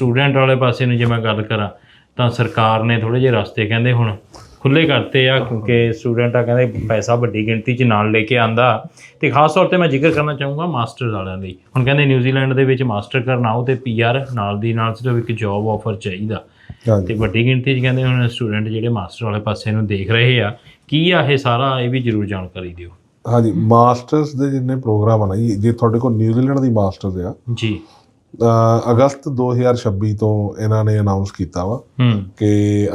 Student ਵਾਲੇ ਪਾਸੇ ਨੂੰ ਜੇ ਮੈਂ ਗੱਲ ਕਰਾਂ ਤਾਂ ਸਰਕਾਰ ਨੇ ਥੋੜੇ ਜਿਹੇ ਰਸਤੇ ਕਹਿੰਦੇ ਹੁਣ ਖੁੱਲੇ ਕਰਤੇ ਆ ਕਿਉਂਕਿ ਸਟੂਡੈਂਟ ਆ ਕਹਿੰਦੇ ਪੈਸਾ ਵੱਡੀ ਗਿਣਤੀ 'ਚ ਨਾਲ ਲੈ ਕੇ ਆਂਦਾ। ਤੇ ਖਾਸ ਤੌਰ ਤੇ ਮੈਂ ਜ਼ਿਕਰ ਕਰਨਾ ਚਾਹੂੰਗਾ ਮਾਸਟਰਸ ਵਾਲਿਆਂ ਲਈ। ਹੁਣ ਕਹਿੰਦੇ ਨਿਊਜ਼ੀਲੈਂਡ ਦੇ ਵਿੱਚ ਮਾਸਟਰ ਕਰਨ ਆਓ ਤੇ ਪੀਆਰ ਨਾਲ ਦੀ ਨਾਲ ਸਿਰਫ ਇੱਕ ਜੌਬ ਆਫਰ ਚਾਹੀਦਾ। ਤੇ ਵੱਡੀ ਗਿਣਤੀ 'ਚ ਕਹਿੰਦੇ ਹੁਣ ਸਟੂਡੈਂਟ ਜਿਹੜੇ ਮਾਸਟਰ ਵਾਲੇ ਪਾਸੇ ਨੂੰ ਦੇਖ ਰਹੇ ਆ ਕੀ ਆ ਇਹ ਸਾਰਾ ਇਹ ਵੀ ਜ਼ਰੂਰ ਜਾਣਕਾਰੀ ਦਿਓ। ਹਾਂਜੀ ਮਾਸਟਰਸ ਦੇ ਜਿੰਨੇ ਪ੍ਰੋਗਰਾਮ ਆ ਨਾ ਜੀ ਜੇ ਤੁਹਾਡੇ ਕੋਲ ਨਿਊਜ਼ੀਲੈਂਡ ਦੀ ਮਾਸਟਰਸ ਆ ਜੀ। ਅਗਸਤ 2026 ਤੋਂ ਇਹਨਾਂ ਨੇ ਅਨਾਉਂਸ ਕੀਤਾ ਵਾ ਕਿ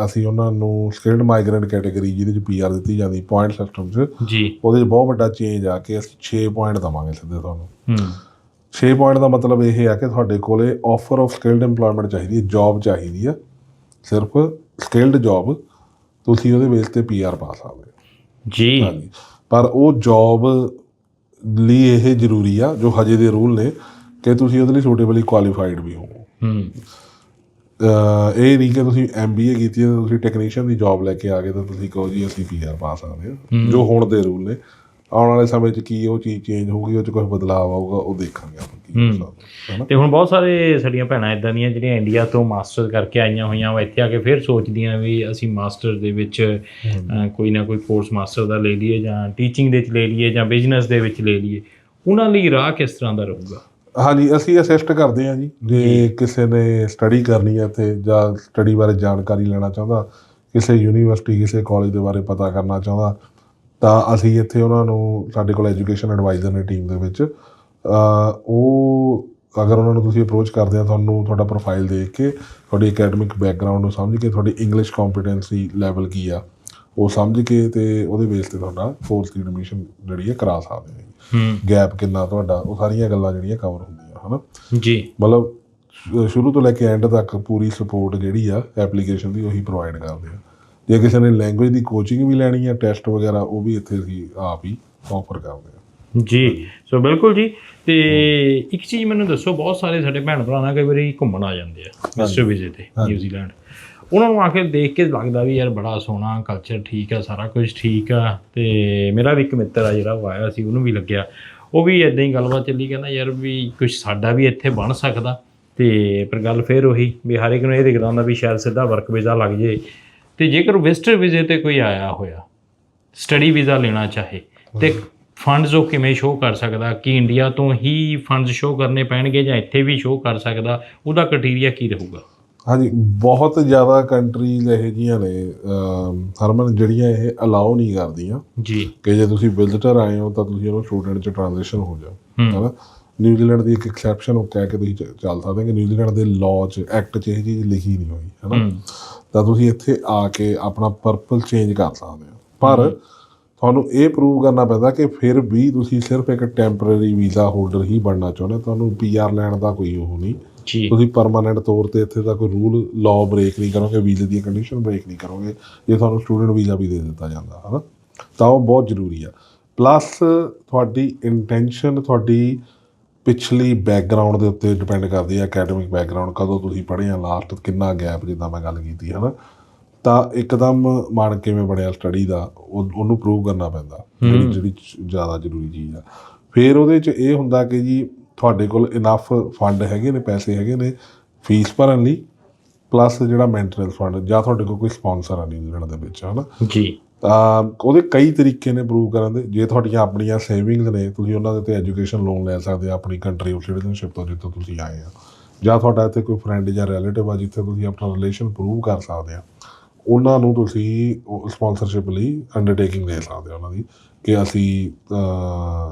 ਅਸੀਂ ਉਹਨਾਂ ਨੂੰ ਸਕਿਲਡ ਮਾਈਗ੍ਰੈਂਟ ਕੈਟਾਗਰੀ ਜਿਹਦੇ ਚ ਪੀਆਰ ਦਿੱਤੀ ਜਾਂਦੀ ਪੁਆਇੰਟ ਸਿਸਟਮ 'ਚ ਜੀ। ਉਹਦੇ 'ਚ ਬਹੁਤ ਵੱਡਾ ਚੇਂਜ ਆ ਕਿ ਅਸੀਂ 6 ਪੁਆਇੰਟ ਦਵਾਂਗੇ ਸਿੱਧੇ ਤੁਹਾਨੂੰ ਹੂੰ। 6 ਪੁਆਇੰਟ ਦਾ ਮਤਲਬ ਇਹ ਹੈ ਕਿ ਤੁਹਾਡੇ ਕੋਲੇ ਆਫਰ ਆਫ ਸਕਿਲਡ ਏਮਪਲੋਇਮੈਂਟ ਚਾਹੀਦੀ ਹੈ ਜੌਬ ਚਾਹੀਦੀ ਆ ਸਿਰਫ ਸਕਿਲਡ ਜੌਬ ਤੁਸੀਂ ਉਹਦੇ ਬੇਸ ਤੇ ਪੀਆਰ ਪਾ ਸਕਦੇ ਜੀ। ਪਰ ਉਹ ਜੌਬ ਲਈ ਇਹ ਜ਼ਰੂਰੀ ਆ ਜੋ ਹਜੇ ਦੇ ਰੂਲ ਨੇ ਕਿ ਤੁਸੀਂ ਉਹਦੇ ਲਈ ਸੂਟੇਬਲੀ ਕੁਆਲੀਫਾਈਡ ਵੀ ਹੋ। ਹੂੰ। ਇਹ ਨਹੀਂ ਕਿ ਤੁਸੀਂ ਐਮਬੀਏ ਕੀਤੀ ਹੈ ਤੁਸੀਂ ਟੈਕਨੀਸ਼ੀਅਨ ਦੀ ਜੌਬ ਲੈ ਕੇ ਆ ਗਏ ਤਾਂ ਤੁਸੀਂ ਕਹੋ ਜੀ ਅਸੀਂ ਪੀਆਰ ਪਾ ਸਕਦੇ ਹਾਂ। ਜੋ ਹੁਣ ਦੇ ਰੂਲ ਨੇ। ਆਉਣ ਵਾਲੇ ਸਮੇਂ 'ਚ ਕੀ ਉਹ ਚੀਜ਼ ਚੇਂਜ ਹੋਊਗੀ ਉਹ 'ਚ ਕੁਝ ਬਦਲਾਅ ਆਊਗਾ ਉਹ ਦੇਖਾਂਗੇ ਆਪਾਂ ਤੇ ਹੁਣ ਬਹੁਤ ਸਾਰੇ ਸਾਡੀਆਂ ਭੈਣਾਂ ਇਦਾਂ ਦੀਆਂ ਜਿਹੜੀਆਂ ਇੰਡੀਆ ਤੋਂ ਮਾਸਟਰ ਕਰਕੇ ਆਈਆਂ ਹੋਈਆਂ ਵਾ ਇੱਥੇ ਆ ਕੇ ਫਿਰ ਸੋਚਦੀਆਂ ਵੀ ਅਸੀਂ ਮਾਸਟਰ ਦੇ ਵਿੱਚ ਕੋਈ ਨਾ ਕੋਈ ਕੋਰਸ ਮਾਸਟਰ ਦਾ ਲੈ ਲਈਏ ਜਾਂ ਟੀਚਿੰਗ ਦੇ ਵਿੱਚ ਲੈ ਲਈਏ ਜਾਂ ਬਿਜ਼ਨਸ ਦੇ ਵਿੱਚ ਲੈ ਲਈਏ। ਉਹਨਾਂ ਲਈ ਰਾਹ ਕਿਸ ਤਰ੍ਹਾਂ ਦਾ ਰਹੂਗਾ? ਹਾਂਜੀ ਅਸੀਂ ਅਸਿਸਟ ਕਰਦੇ ਹਾਂ ਜੀ। ਜੇ ਕਿਸੇ ਨੇ ਸਟੱਡੀ ਕਰਨੀ ਹੈ ਤੇ ਜਾਂ ਸਟੱਡੀ ਬਾਰੇ ਜਾਣਕਾਰੀ ਲੈਣਾ ਚਾਹੁੰਦਾ ਕਿਸੇ ਯੂਨੀਵਰਸਿਟੀ ਕਿਸੇ ਕਾਲਜ ਦੇ ਬਾਰੇ ਪਤਾ ਕਰਨਾ ਚਾਹੁੰਦਾ ਤਾਂ ਅਸੀਂ ਇੱਥੇ ਉਹਨਾਂ ਨੂੰ ਸਾਡੇ ਕੋਲ ਐਜੂਕੇਸ਼ਨ ਐਡਵਾਈਜ਼ਰ ਨੇ ਟੀਮ ਦੇ ਵਿੱਚ ਉਹ ਅਗਰ ਉਹਨਾਂ ਨੂੰ ਤੁਸੀਂ ਅਪਰੋਚ ਕਰਦੇ ਆ ਤੁਹਾਨੂੰ ਤੁਹਾਡਾ ਪ੍ਰੋਫਾਈਲ ਦੇਖ ਕੇ ਤੁਹਾਡੀ ਅਕੈਡਮਿਕ ਬੈਕਗ੍ਰਾਉਂਡ ਨੂੰ ਸਮਝ ਕੇ ਤੁਹਾਡੀ ਇੰਗਲਿਸ਼ ਕੰਪੀਟੈਂਸੀ ਲੈਵਲ ਕੀ ਆ ਉਹ ਸਮਝ ਕੇ ਤੇ ਉਹਦੇ ਬੇਸ ਤੇ ਤੁਹਾਡਾ ਫੋਰਥ ਦੀ ਐਡਮਿਸ਼ਨ ਜਿਹੜੀ ਹੈ ਕਰਾ ਸਕਦੇ ਨੇ ਗੈਪ ਕਿੰਨਾ ਤੁਹਾਡਾ ਉਹ ਸਾਰੀਆਂ ਗੱਲਾਂ ਜਿਹੜੀਆਂ ਕਵਰ ਹੁੰਦੀਆਂ ਹਨਾ? ਜੀ। ਮਤਲਬ ਸ਼ੁਰੂ ਤੋਂ ਲੈ ਕੇ ਐਂਡ ਤੱਕ ਪੂਰੀ ਸਪੋਰਟ ਜਿਹੜੀ ਆ ਐਪਲੀਕੇਸ਼ਨ ਦੀ ਉਹੀ ਪ੍ਰੋਵਾਈਡ ਕਰਦੇ ਆ। ਜੇ ਕਿਸੇ ਨੇ ਲੈਂਗੁਏਜ ਦੀ ਕੋਚਿੰਗ ਵੀ ਲੈਣੀ ਆ ਟੈਸਟ ਵਗੈਰਾ ਉਹ ਵੀ ਇੱਥੇ ਅਸੀਂ ਆਪ ਹੀ ਆਫਰ ਕਰਦੇ ਆ। ਜੀ। ਸੋ ਬਿਲਕੁਲ ਜੀ। ਤੇ ਇੱਕ ਚੀਜ਼ ਮੈਨੂੰ ਦੱਸੋ ਬਹੁਤ ਸਾਰੇ ਸਾਡੇ ਭੈਣ ਭਰਾ ਨਾ ਕਈ ਵਾਰੀ ਘੁੰਮਣ ਆ ਜਾਂਦੇ ਆ ਮਿਸਟਰ ਵਿਜੇ ਤੇ ਨਿਊਜ਼ੀਲੈਂਡ ਉਹਨਾਂ ਨੂੰ ਆ ਕੇ ਦੇਖ ਕੇ ਲੱਗਦਾ ਵੀ ਯਾਰ ਬੜਾ ਸੋਹਣਾ ਕਲਚਰ ਠੀਕ ਆ ਸਾਰਾ ਕੁਝ ਠੀਕ ਆ। ਤੇ ਮੇਰਾ ਵੀ ਇੱਕ ਮਿੱਤਰ ਆ ਜਿਹੜਾ ਉਹ ਆਇਆ ਸੀ ਉਹਨੂੰ ਵੀ ਲੱਗਿਆ। ਉਹ ਵੀ ਇਦਾਂ ਹੀ ਗੱਲਬਾਤ ਚੱਲੀ ਕਹਿੰਦਾ ਯਾਰ ਵੀ ਕੁਝ ਸਾਡਾ ਵੀ ਇੱਥੇ ਬਣ ਸਕਦਾ। ਤੇ ਪਰ ਗੱਲ ਫੇਰ ਉਹੀ ਵੀ ਹਰ ਇੱਕ ਨੂੰ ਇਹ ਦਿਖਦਾ ਹੁੰਦਾ ਵੀ ਸ਼ਾਇਦ ਸਿੱਧਾ ਵਰਕ ਵੀਜ਼ਾ ਲੱਗ ਜੇ। ਤੇ ਜੇਕਰ ਵਿਜ਼ਟਰ ਵੀਜ਼ੇ ਤੇ ਕੋਈ ਆਇਆ ਹੋਇਆ ਸਟੱਡੀ ਵੀਜ਼ਾ ਲੈਣਾ ਚਾਹੇ ਤੇ ਫੰਡਸ ਉਹ ਕਿਵੇਂ ਸ਼ੋਅ ਕਰ ਸਕਦਾ? ਕਿ ਇੰਡੀਆ ਤੋਂ ਹੀ ਫੰਡਸ ਸ਼ੋਅ ਕਰਨੇ ਪੈਣਗੇ ਜਾਂ ਇੱਥੇ ਵੀ ਸ਼ੋਅ ਕਰ ਸਕਦਾ? ਉਹਦਾ ਕ੍ਰਾਈਟੇਰੀਆ ਕੀ ਰਹੂਗਾ? ਹਾਂਜੀ ਬਹੁਤ ਜ਼ਿਆਦਾ ਕੰਟਰੀਜ਼ ਇਹ ਜੀਆਂ ਨੇ ਹਰਮਨ ਜਿਹੜੀਆਂ ਇਹ ਅਲਾਉ ਨਹੀਂ ਕਰਦੀਆਂ। ਜੀ। ਕਿ ਜੇ ਤੁਸੀਂ ਵਿਜ਼ਿਟਰ ਆਏ ਹੋ ਤਾਂ ਤੁਸੀਂ ਉਹਨੂੰ ਸਟੂਡੈਂਟ ਚ ਟ੍ਰਾਂਜੀਸ਼ਨ ਹੋ ਜਾਓ। ਹੂੰ। ਹੈਨਾ? ਨਿਊਜ਼ੀਲੈਂਡ ਦੀ ਇੱਕ ਐਕਸੈਪਸ਼ਨ ਉਹ ਕਹਿ ਕੇ ਤੁਸੀਂ ਚੱਲ ਸਕਦੇ ਕਿ ਨਿਊਜ਼ੀਲੈਂਡ ਦੇ ਲਾਅ 'ਚ ਐਕਟ 'ਚ ਇਹ ਚੀਜ਼ ਲਿਖੀ ਨਹੀਂ ਹੋਈ ਹੈਨਾ? ਤਾਂ ਤੁਸੀਂ ਇੱਥੇ ਆ ਕੇ ਆਪਣਾ ਪਰਪਲ ਚੇਂਜ ਕਰ ਸਕਦੇ ਹੋ। ਪਰ ਤੁਹਾਨੂੰ ਇਹ ਪ੍ਰੂਵ ਕਰਨਾ ਪੈਂਦਾ ਕਿ ਫਿਰ ਵੀ ਤੁਸੀਂ ਸਿਰਫ ਇੱਕ ਟੈਂਪਰੇਰੀ ਵੀਜ਼ਾ ਹੋਲਡਰ ਹੀ ਬਣਨਾ ਚਾਹੁੰਦੇ। ਤੁਹਾਨੂੰ ਪੀਆਰ ਲੈਣ ਦਾ ਕੋਈ ਉਹ ਨਹੀਂ। ਜੀ। ਤੁਸੀਂ ਪਰਮਾਨੈਂਟ ਤੌਰ ਤੇ ਇੱਥੇ ਦਾ ਕੋਈ ਰੂਲ ਲਾਅ ਬ੍ਰੇਕ ਨਹੀਂ ਕਰੋਗੇ ਵੀਜ਼ੇ ਦੀਆਂ ਕੰਡੀਸ਼ਨ ਬ੍ਰੇਕ ਨਹੀਂ ਕਰੋਗੇ ਜੇ ਤੁਹਾਨੂੰ ਸਟੂਡੈਂਟ ਵੀਜ਼ਾ ਵੀ ਦੇ ਦਿੱਤਾ ਜਾਂਦਾ ਹੈ ਨਾ ਤਾਂ ਉਹ ਬਹੁਤ ਜ਼ਰੂਰੀ ਆ। ਪਲੱਸ ਤੁਹਾਡੀ ਇੰਟੈਂਸ਼ਨ ਤੁਹਾਡੀ ਪਿਛਲੀ ਬੈਕਗ੍ਰਾਉਂਡ ਦੇ ਉੱਤੇ ਡਿਪੈਂਡ ਕਰਦੀ ਹੈ ਅਕੈਡਮਿਕ ਬੈਕਗ੍ਰਾਉਂਡ ਕਦੋਂ ਤੁਸੀਂ ਪੜ੍ਹੇ ਆ ਲਾਸਟ ਕਿੰਨਾ ਗੈਪ ਜਿੱਦਾਂ ਮੈਂ ਗੱਲ ਕੀਤੀ ਹੈ ਨਾ ਤਾਂ ਇੱਕਦਮ ਮਨ ਕਿਵੇਂ ਬਣਿਆ ਸਟੱਡੀ ਦਾ ਉਹ- ਉਹਨੂੰ ਪ੍ਰੂਵ ਕਰਨਾ ਪੈਂਦਾ ਜਿਹੜੀ ਜਿਹੜੀ ਜ਼ਿਆਦਾ ਜ਼ਰੂਰੀ ਚੀਜ਼ ਆ। ਫਿਰ ਉਹਦੇ 'ਚ ਇਹ ਹੁੰਦਾ ਕਿ ਜੀ ਤੁਹਾਡੇ ਕੋਲ ਇਨਫ ਫੰਡ ਹੈਗੇ ਨੇ ਪੈਸੇ ਹੈਗੇ ਨੇ ਫੀਸ ਭਰਨ ਲਈ ਪਲੱਸ ਜਿਹੜਾ ਮੇਨਟੇਨੈਂਸ ਫੰਡ ਜਾਂ ਤੁਹਾਡੇ ਕੋਲ ਕੋਈ ਸਪਾਂਸਰ ਆ ਨਿਊਜ਼ੀਲੈਂਡ ਦੇ ਵਿੱਚ ਹਨਾ? ਜੀ। ਤਾਂ ਉਹਦੇ ਕਈ ਤਰੀਕੇ ਨੇ ਪ੍ਰੂਵ ਕਰਨ ਦੇ। ਜੇ ਤੁਹਾਡੀਆਂ ਆਪਣੀਆਂ ਸੇਵਿੰਗਸ ਨੇ ਤੁਸੀਂ ਉਹਨਾਂ ਦੇ ਤੇ ਐਜੂਕੇਸ਼ਨ ਲੋਨ ਲੈ ਸਕਦੇ ਆ ਆਪਣੀ ਕੰਟਰੀ ਆਫ ਸਿਟੀਜ਼ਨਸ਼ਿਪ ਤੋਂ ਜਿੱਥੋਂ ਤੁਸੀਂ ਆਏ ਆ। ਜਾਂ ਤੁਹਾਡਾ ਇੱਥੇ ਕੋਈ ਫਰੈਂਡ ਜਾਂ ਰਿਲੇਟਿਵ ਆ ਜਿੱਥੇ ਤੁਸੀਂ ਆਪਣਾ ਰਿਲੇਸ਼ਨ ਪ੍ਰੂਵ ਕਰ ਸਕਦੇ ਆ। ਉਹਨਾਂ ਨੂੰ ਤੁਸੀਂ ਸਪਾਂਸਰਸ਼ਿਪ ਲਈ ਅੰਡਰਟੇਕਿੰਗ ਦੇ ਸਕਦੇ ਹੋ ਉਹਨਾਂ ਦੀ ਕਿ ਅਸੀਂ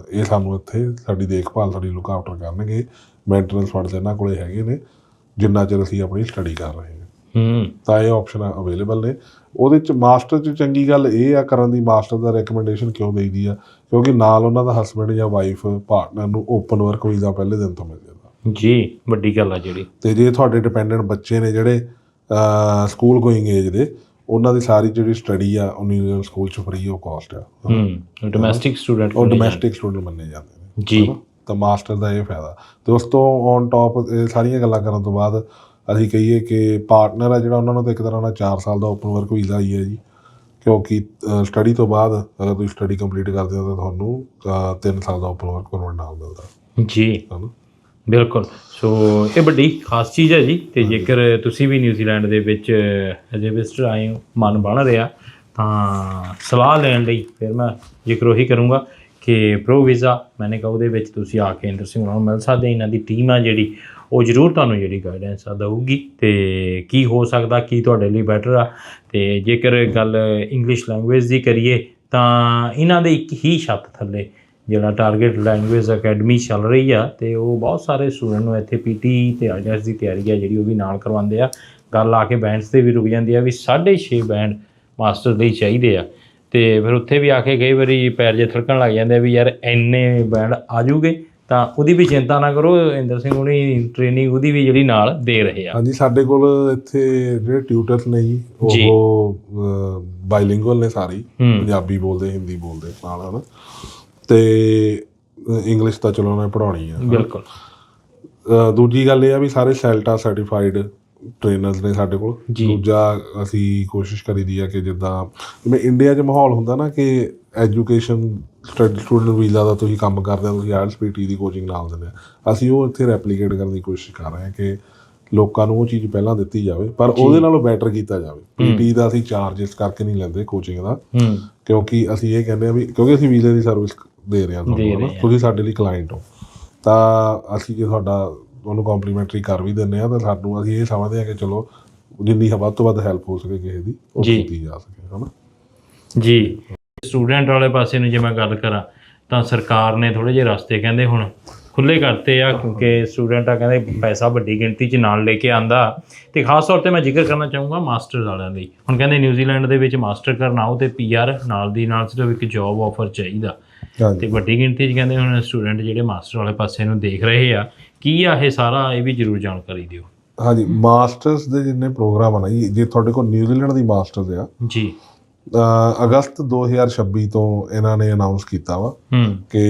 ਇਹ ਸਾਨੂੰ ਇੱਥੇ ਸਾਡੀ ਦੇਖਭਾਲ ਸਾਡੀ ਲੁੱਕ ਆਫਟਰ ਕਰਨਗੇ ਮੇਨਟੇਨੈਂਸ ਫੰਡਸ ਇਹਨਾਂ ਕੋਲੇ ਹੈਗੇ ਨੇ ਜਿੰਨਾ ਚਿਰ ਅਸੀਂ ਆਪਣੀ ਸਟੱਡੀ ਕਰ ਰਹੇ ਹਾਂ। ਹੂੰ। ਤਾਂ ਇਹ ਆਪਸ਼ਨ ਅਵੇਲੇਬਲ ਨੇ। ਉਹਦੇ ਚ ਮਾਸਟਰ ਚ ਚੰਗੀ ਗੱਲ ਇਹ ਆ ਕਰਨ ਦੀ ਮਾਸਟਰ ਦਾ ਰეკਮੈਂਡੇਸ਼ਨ ਕਿਉਂ ਦੇਈਦੀ ਆ? ਕਿਉਂਕਿ ਨਾਲ ਉਹਨਾਂ ਦਾ ਹਸਬੰਡ ਜਾਂ ਵਾਈਫ ਪਾਰਟਨਰ ਨੂੰ ਓਪਨ ਵਰਕ ਵੀਜ਼ਾ ਪਹਿਲੇ ਦਿਨ ਤੋਂ ਮਿਲ ਜਾਂਦਾ। ਜੀ ਵੱਡੀ ਗੱਲ ਆ ਜਿਹੜੀ। ਤੇ ਜੇ ਤੁਹਾਡੇ ਡਿਪੈਂਡੈਂਟ ਬੱਚੇ ਨੇ ਜਿਹੜੇ ਸਕੂਲ ਗੋਇੰਗ ਏਜ ਦੇ ਉਹਨਾਂ ਦੀ ਸਾਰੀ ਜਿਹੜੀ ਸਟੱਡੀ ਆ ਉਹ ਨਿਊਜ਼ੀਲੈਂਡ ਸਕੂਲ ਚ ਫ੍ਰੀ ਆਫ ਕਾਸਟ ਆ ਹੂੰ ਡੋਮੈਸਟਿਕ ਸਟੂਡੈਂਟ ਉਹ ਡੋਮੈਸਟਿਕ ਸਟੂਡੈਂਟ ਮੰਨੇ ਜਾਂਦੇ ਨੇ ਜੀ? ਤਾਂ ਮਾਸਟਰ ਦਾ ਇਹ ਫਾਇਦਾ ਤੇ ਉਸ ਤੋਂ ਔਨ ਟਾਪ ਸਾਰੀਆਂ ਗੱਲਾਂ ਕਰਨ ਤੋਂ ਬਾਅਦ ਅਸੀਂ ਕਹੀਏ ਕਿ ਪਾਰਟਨਰ ਆ ਜਿਹੜਾ ਉਹਨਾਂ ਨੂੰ ਤਾਂ ਇੱਕ ਤਰ੍ਹਾਂ ਨਾਲ 4 ਸਾਲ ਦਾ ਓਪਨ ਵਰਕ ਵੀਜ਼ਾ ਹੀ ਹੈ ਜੀ ਕਿਉਂਕਿ ਸਟੱਡੀ ਤੋਂ ਬਾਅਦ ਅਗਰ ਤੁਸੀਂ ਸਟੱਡੀ ਕੰਪਲੀਟ ਕਰਦੇ ਹੋ ਤਾਂ ਤੁਹਾਨੂੰ 3 ਸਾਲ ਦਾ ਓਪਨ ਵਰਕ ਪਰਮਿਟ ਨਾਲ ਮਿਲਦਾ ਜੀ ਬਿਲਕੁਲ ਸੋ ਇਹ ਵੱਡੀ ਖਾਸ ਚੀਜ਼ ਹੈ ਜੀ ਤੇ ਜੇਕਰ ਤੁਸੀਂ ਵੀ ਨਿਊਜ਼ੀਲੈਂਡ ਦੇ ਵਿੱਚ ਅਜੇ ਵਿਜ਼ਟਰ ਆਏ ਹੋ ਮਨ ਬਣ ਰਿਹਾ ਤਾਂ ਸਲਾਹ ਲੈਣ ਲਈ ਫਿਰ ਮੈਂ ਜ਼ਿਕਰ ਉਹੀ ਕਰੂੰਗਾ ਕਿ ਪ੍ਰੋ ਵੀਜ਼ਾ ਮੈਨੇ ਕਹਾ ਉਹਦੇ ਵਿੱਚ ਤੁਸੀਂ ਆ ਕੇ ਇੰਦਰ ਸਿੰਘ ਹੋਰਾਂ ਨੂੰ ਮਿਲ ਸਕਦੇ ਇਹਨਾਂ ਦੀ ਟੀਮ ਆ ਜਿਹੜੀ ਉਹ ਜ਼ਰੂਰ ਤੁਹਾਨੂੰ ਜਿਹੜੀ ਗਾਈਡੈਂਸ ਆ ਦਊਗੀ ਤੇ ਕੀ ਹੋ ਸਕਦਾ ਕੀ ਤੁਹਾਡੇ ਲਈ ਬੈਟਰ ਆ ਤੇ ਜੇਕਰ ਗੱਲ ਇੰਗਲਿਸ਼ ਲੈਂਗੁਏਜ ਦੀ ਕਰੀਏ ਤਾਂ ਇਹਨਾਂ ਦੇ ਇੱਕ ਹੀ ਛੱਤ ਥੱਲੇ ਜਿਹੜਾ ਟਾਰਗੇਟ ਲੈਂਗੁਏਜ ਅਕੈਡਮੀ ਚੱਲ ਰਹੀ ਆ ਤੇ ਉਹ ਬਹੁਤ ਸਾਰੇ ਸਟੂਡੈਂਟ ਨੂੰ ਇੱਥੇ ਪੀਟੀ ਤੇ ਆਈਐਲਟਸ ਦੀ ਤਿਆਰੀ ਆ ਜਿਹੜੀ ਉਹ ਵੀ ਨਾਲ ਕਰਵਾਉਂਦੇ ਆ। ਗੱਲ ਆ ਕੇ ਬੈਂਡਸ ਤੇ ਵੀ ਰੁਕ ਜਾਂਦੀ ਆ ਵੀ 6.5 ਬੈਂਡ ਮਾਸਟਰ ਲਈ ਚਾਹੀਦੇ ਆ। ਤੇ ਫਿਰ ਉੱਥੇ ਵੀ ਆ ਕੇ ਕਈ ਵਾਰੀ ਪੈਰ ਜੇ ਥੜਕਣ ਲੱਗ ਜਾਂਦੇ ਆ ਵੀ ਯਾਰ ਇੰਨੇ ਬੈਂਡ ਆ ਜੂਗੇ ਤਾਂ ਉਹਦੀ ਵੀ ਚਿੰਤਾ ਨਾ ਕਰੋ ਇੰਦਰ ਸਿੰਘ ਹੁਣੀ ਟ੍ਰੇਨਿੰਗ ਉਹਦੀ ਵੀ ਜਿਹੜੀ ਨਾਲ ਦੇ ਰਹੇ ਆ। ਹਾਂਜੀ ਸਾਡੇ ਕੋਲ ਇੱਥੇ ਜਿਹੜੇ ਟਿਊਟਰਸ ਨੇ ਜੀ। ਉਹ ਬਾਈਲਿੰਗੁਅਲ ਨੇ ਸਾਰੇ ਪੰਜਾਬੀ ਬੋਲਦੇ ਹਿੰਦੀ ਬੋਲਦੇ ਨਾਲ ਹਨਾ। ਤੇ ਇੰਗਲਿਸ਼ ਤਾਂ ਚਲੋ ਉਹਨੇ ਪੜਾਉਣੀ ਆ ਬਿਲਕੁਲ। ਦੂਜੀ ਗੱਲ ਇਹ ਆ ਵੀ ਸਾਰੇ ਸੈਲਟਾ ਸਰਟੀਫਾਈਡ ਟ੍ਰੇਨਰਸ ਨੇ ਸਾਡੇ ਕੋਲ। ਦੂਜਾ ਅਸੀਂ ਕੋਸ਼ਿਸ਼ ਕਰੀਦੀ ਆ ਕਿ ਜਿੱਦਾਂ ਜਿਵੇਂ ਇੰਡੀਆ 'ਚ ਮਾਹੌਲ ਹੁੰਦਾ ਨਾ ਕਿ ਐਜੂਕੇਸ਼ਨ ਸਟੂਡੈਂਟ ਵੀਜ਼ਾ ਦਾ ਤੁਸੀਂ ਕੰਮ ਕਰਦੇ ਹੋ ਤੁਸੀਂ ਆਇਲਸ ਪੀਟੀ ਦੀ ਕੋਚਿੰਗ ਨਾਲ ਦਿੰਦੇ ਆ। ਅਸੀਂ ਉਹ ਇੱਥੇ ਰੈਪਲੀਕੇਟ ਕਰਨ ਦੀ ਕੋਸ਼ਿਸ਼ ਕਰ ਰਹੇ ਹਾਂ ਕਿ ਲੋਕਾਂ ਨੂੰ ਉਹ ਚੀਜ਼ ਪਹਿਲਾਂ ਦਿੱਤੀ ਜਾਵੇ ਪਰ ਉਹਦੇ ਨਾਲੋਂ ਬੈਟਰ ਕੀਤਾ ਜਾਵੇ। ਪੀਟੀ ਦਾ ਅਸੀਂ ਚਾਰजेस ਕਰਕੇ ਨਹੀਂ ਲੈਂਦੇ ਕੋਚਿੰਗ ਦਾ ਕਿਉਂਕਿ ਅਸੀਂ ਇਹ ਕਹਿੰਦੇ ਆ ਵੀ ਕਿਉਂਕਿ ਅਸੀਂ ਵੀਜ਼ੇ ਦੀ ਸਰਵਿਸ ਦੇ ਰਹੇ ਹਾਂ ਦੇ ਰਹੇ। ਤੁਸੀਂ ਸਾਡੇ ਲਈ ਕਲਾਇੰਟ ਹੋ। ਤਾਂ ਅਸੀਂ ਜੇ ਤੁਹਾਡਾ ਉਹਨੂੰ ਕੰਪਲੀਮੈਂਟਰੀ ਕਰ ਵੀ ਦਿੰਨੇ ਆ ਤਾਂ ਸਾਨੂੰ ਅਸੀਂ ਇਹ ਸਮਝਦੇ ਆ ਕਿ ਚਲੋ ਜਿੰਨੀ ਵੱਧ ਤੋਂ ਵੱਧ ਹੈਲਪ ਹੋ ਸਕੇ ਕਿਸੇ ਦੀ ਉਹ ਜੀ। ਕੀਤੀ ਜਾ ਸਕੇ ਹਨਾ? ਜੀ। ਸਟੂਡੈਂਟ ਵਾਲੇ ਪਾਸੇ ਨੂੰ ਜੇ ਮੈਂ ਗੱਲ ਕਰਾਂ ਤਾਂ ਸਰਕਾਰ ਨੇ ਥੋੜੇ ਜਿਹੇ ਰਸਤੇ ਕਹਿੰਦੇ ਹੁਣ ਖੁੱਲੇ ਕਰਤੇ ਆ ਕਿਉਂਕਿ ਸਟੂਡੈਂਟ ਆ ਕਹਿੰਦੇ ਪੈਸਾ ਵੱਡੀ ਗਿਣਤੀ 'ਚ ਨਾਲ ਲੈ ਕੇ ਆਂਦਾ। ਤੇ ਖਾਸ ਤੌਰ ਤੇ ਮੈਂ ਜ਼ਿਕਰ ਕਰਨਾ ਚਾਹੂੰਗਾ ਮਾਸਟਰਸ ਵਾਲਿਆਂ ਲਈ। ਹੁਣ ਕਹਿੰਦੇ ਨਿਊਜ਼ੀਲੈਂਡ ਦੇ ਵਿੱਚ ਮਾਸਟਰ ਕਰਨ ਆਓ ਤੇ ਪੀਆਰ ਨਾਲ ਦੀ ਨਾਲ ਸਿਰਫ ਇੱਕ ਜੌਬ ਆਫਰ ਚਾਹੀਦਾ। ਤੇ ਵੱਡੀ ਗਿਣਤੀ 'ਚ ਕਹਿੰਦੇ ਹੁਣ ਸਟੂਡੈਂਟ ਜਿਹੜੇ ਮਾਸਟਰ ਵਾਲੇ ਪਾਸੇ ਨੂੰ ਦੇਖ ਰਹੇ ਆ ਕੀ ਆ ਇਹ ਸਾਰਾ ਇਹ ਵੀ ਜ਼ਰੂਰ ਜਾਣਕਾਰੀ ਦਿਓ। ਹਾਂਜੀ ਮਾਸਟਰਸ ਦੇ ਜਿੰਨੇ ਪ੍ਰੋਗਰਾਮ ਆ ਨਾ ਜੀ ਜੇ ਤੁਹਾਡੇ ਕੋਲ ਨਿਊਜ਼ੀਲੈਂਡ ਦੀ ਮਾਸਟਰਸ ਆ ਜੀ। ਅਗਸਤ 2026 ਤੋਂ ਇਹਨਾਂ ਨੇ ਅਨਾਉਂਸ ਕੀਤਾ ਵਾ ਹੂੰ। ਕਿ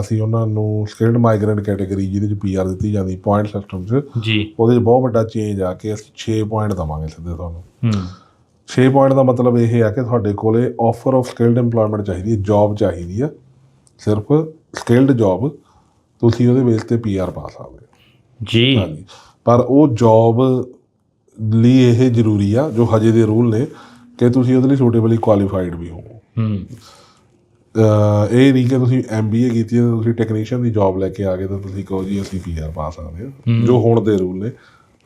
ਅਸੀਂ ਉਹਨਾਂ ਨੂੰ ਸਕਿਲਡ ਮਾਈਗ੍ਰੈਂਟ ਕੈਟਾਗਰੀ ਜਿਹਦੇ ਚ ਪੀਆਰ ਦਿੱਤੀ ਜਾਂਦੀ ਪੁਆਇੰਟ ਸਿਸਟਮ 'ਚ ਜੀ। ਉਹਦੇ 'ਚ ਬਹੁਤ ਵੱਡਾ ਚੇਂਜ ਆ ਕਿ ਅਸੀਂ 6 ਪੁਆਇੰਟ ਦਵਾਂਗੇ ਸਿੱਧੇ ਤੁਹਾਨੂੰ ਹੂੰ। 6 ਪੁਆਇੰਟ ਦਾ ਮਤਲਬ ਇਹ ਹੈ ਕਿ ਤੁਹਾਡੇ ਕੋਲੇ ਆਫਰ ਆਫ ਸਕਿਲਡ ਏਮਪਲੋਇਮੈਂਟ ਚਾਹੀਦੀ ਹੈ ਜੌਬ ਚਾਹੀਦੀ ਆ ਸਿਰਫ ਸਕਿਲਡ ਜੌਬ ਤੁਸੀਂ ਉਹਦੇ ਬੇਸ ਤੇ ਪੀਆਰ ਪਾ ਸਕਦੇ ਹੋ। ਜੀ। ਪਰ ਉਹ ਜੌਬ ਲਈ ਇਹ ਜ਼ਰੂਰੀ ਆ ਜੋ ਹਜੇ ਦੇ ਰੂਲ ਨੇ ਕਿ ਤੁਸੀਂ ਉਹਦੇ ਲਈ ਸੂਟੇਬਲੀ ਕੁਆਲੀਫਾਈਡ ਵੀ ਹੋ। ਹੂੰ ਇਹ ਨਹੀਂ ਕਿ ਤੁਸੀਂ ਐਮਬੀਏ ਕੀਤੀ ਹੈ ਤੁਸੀਂ ਟੈਕਨੀਸ਼ੀਅਨ ਦੀ ਜੌਬ ਲੈ ਕੇ ਆ ਗਏ ਤਾਂ ਤੁਸੀਂ ਕਹੋ ਜੀ ਅਸੀਂ ਪੀਆਰ ਪਾ ਸਕਦੇ ਹਾਂ। ਜੋ ਹੁਣ ਦੇ ਰੂਲ ਨੇ।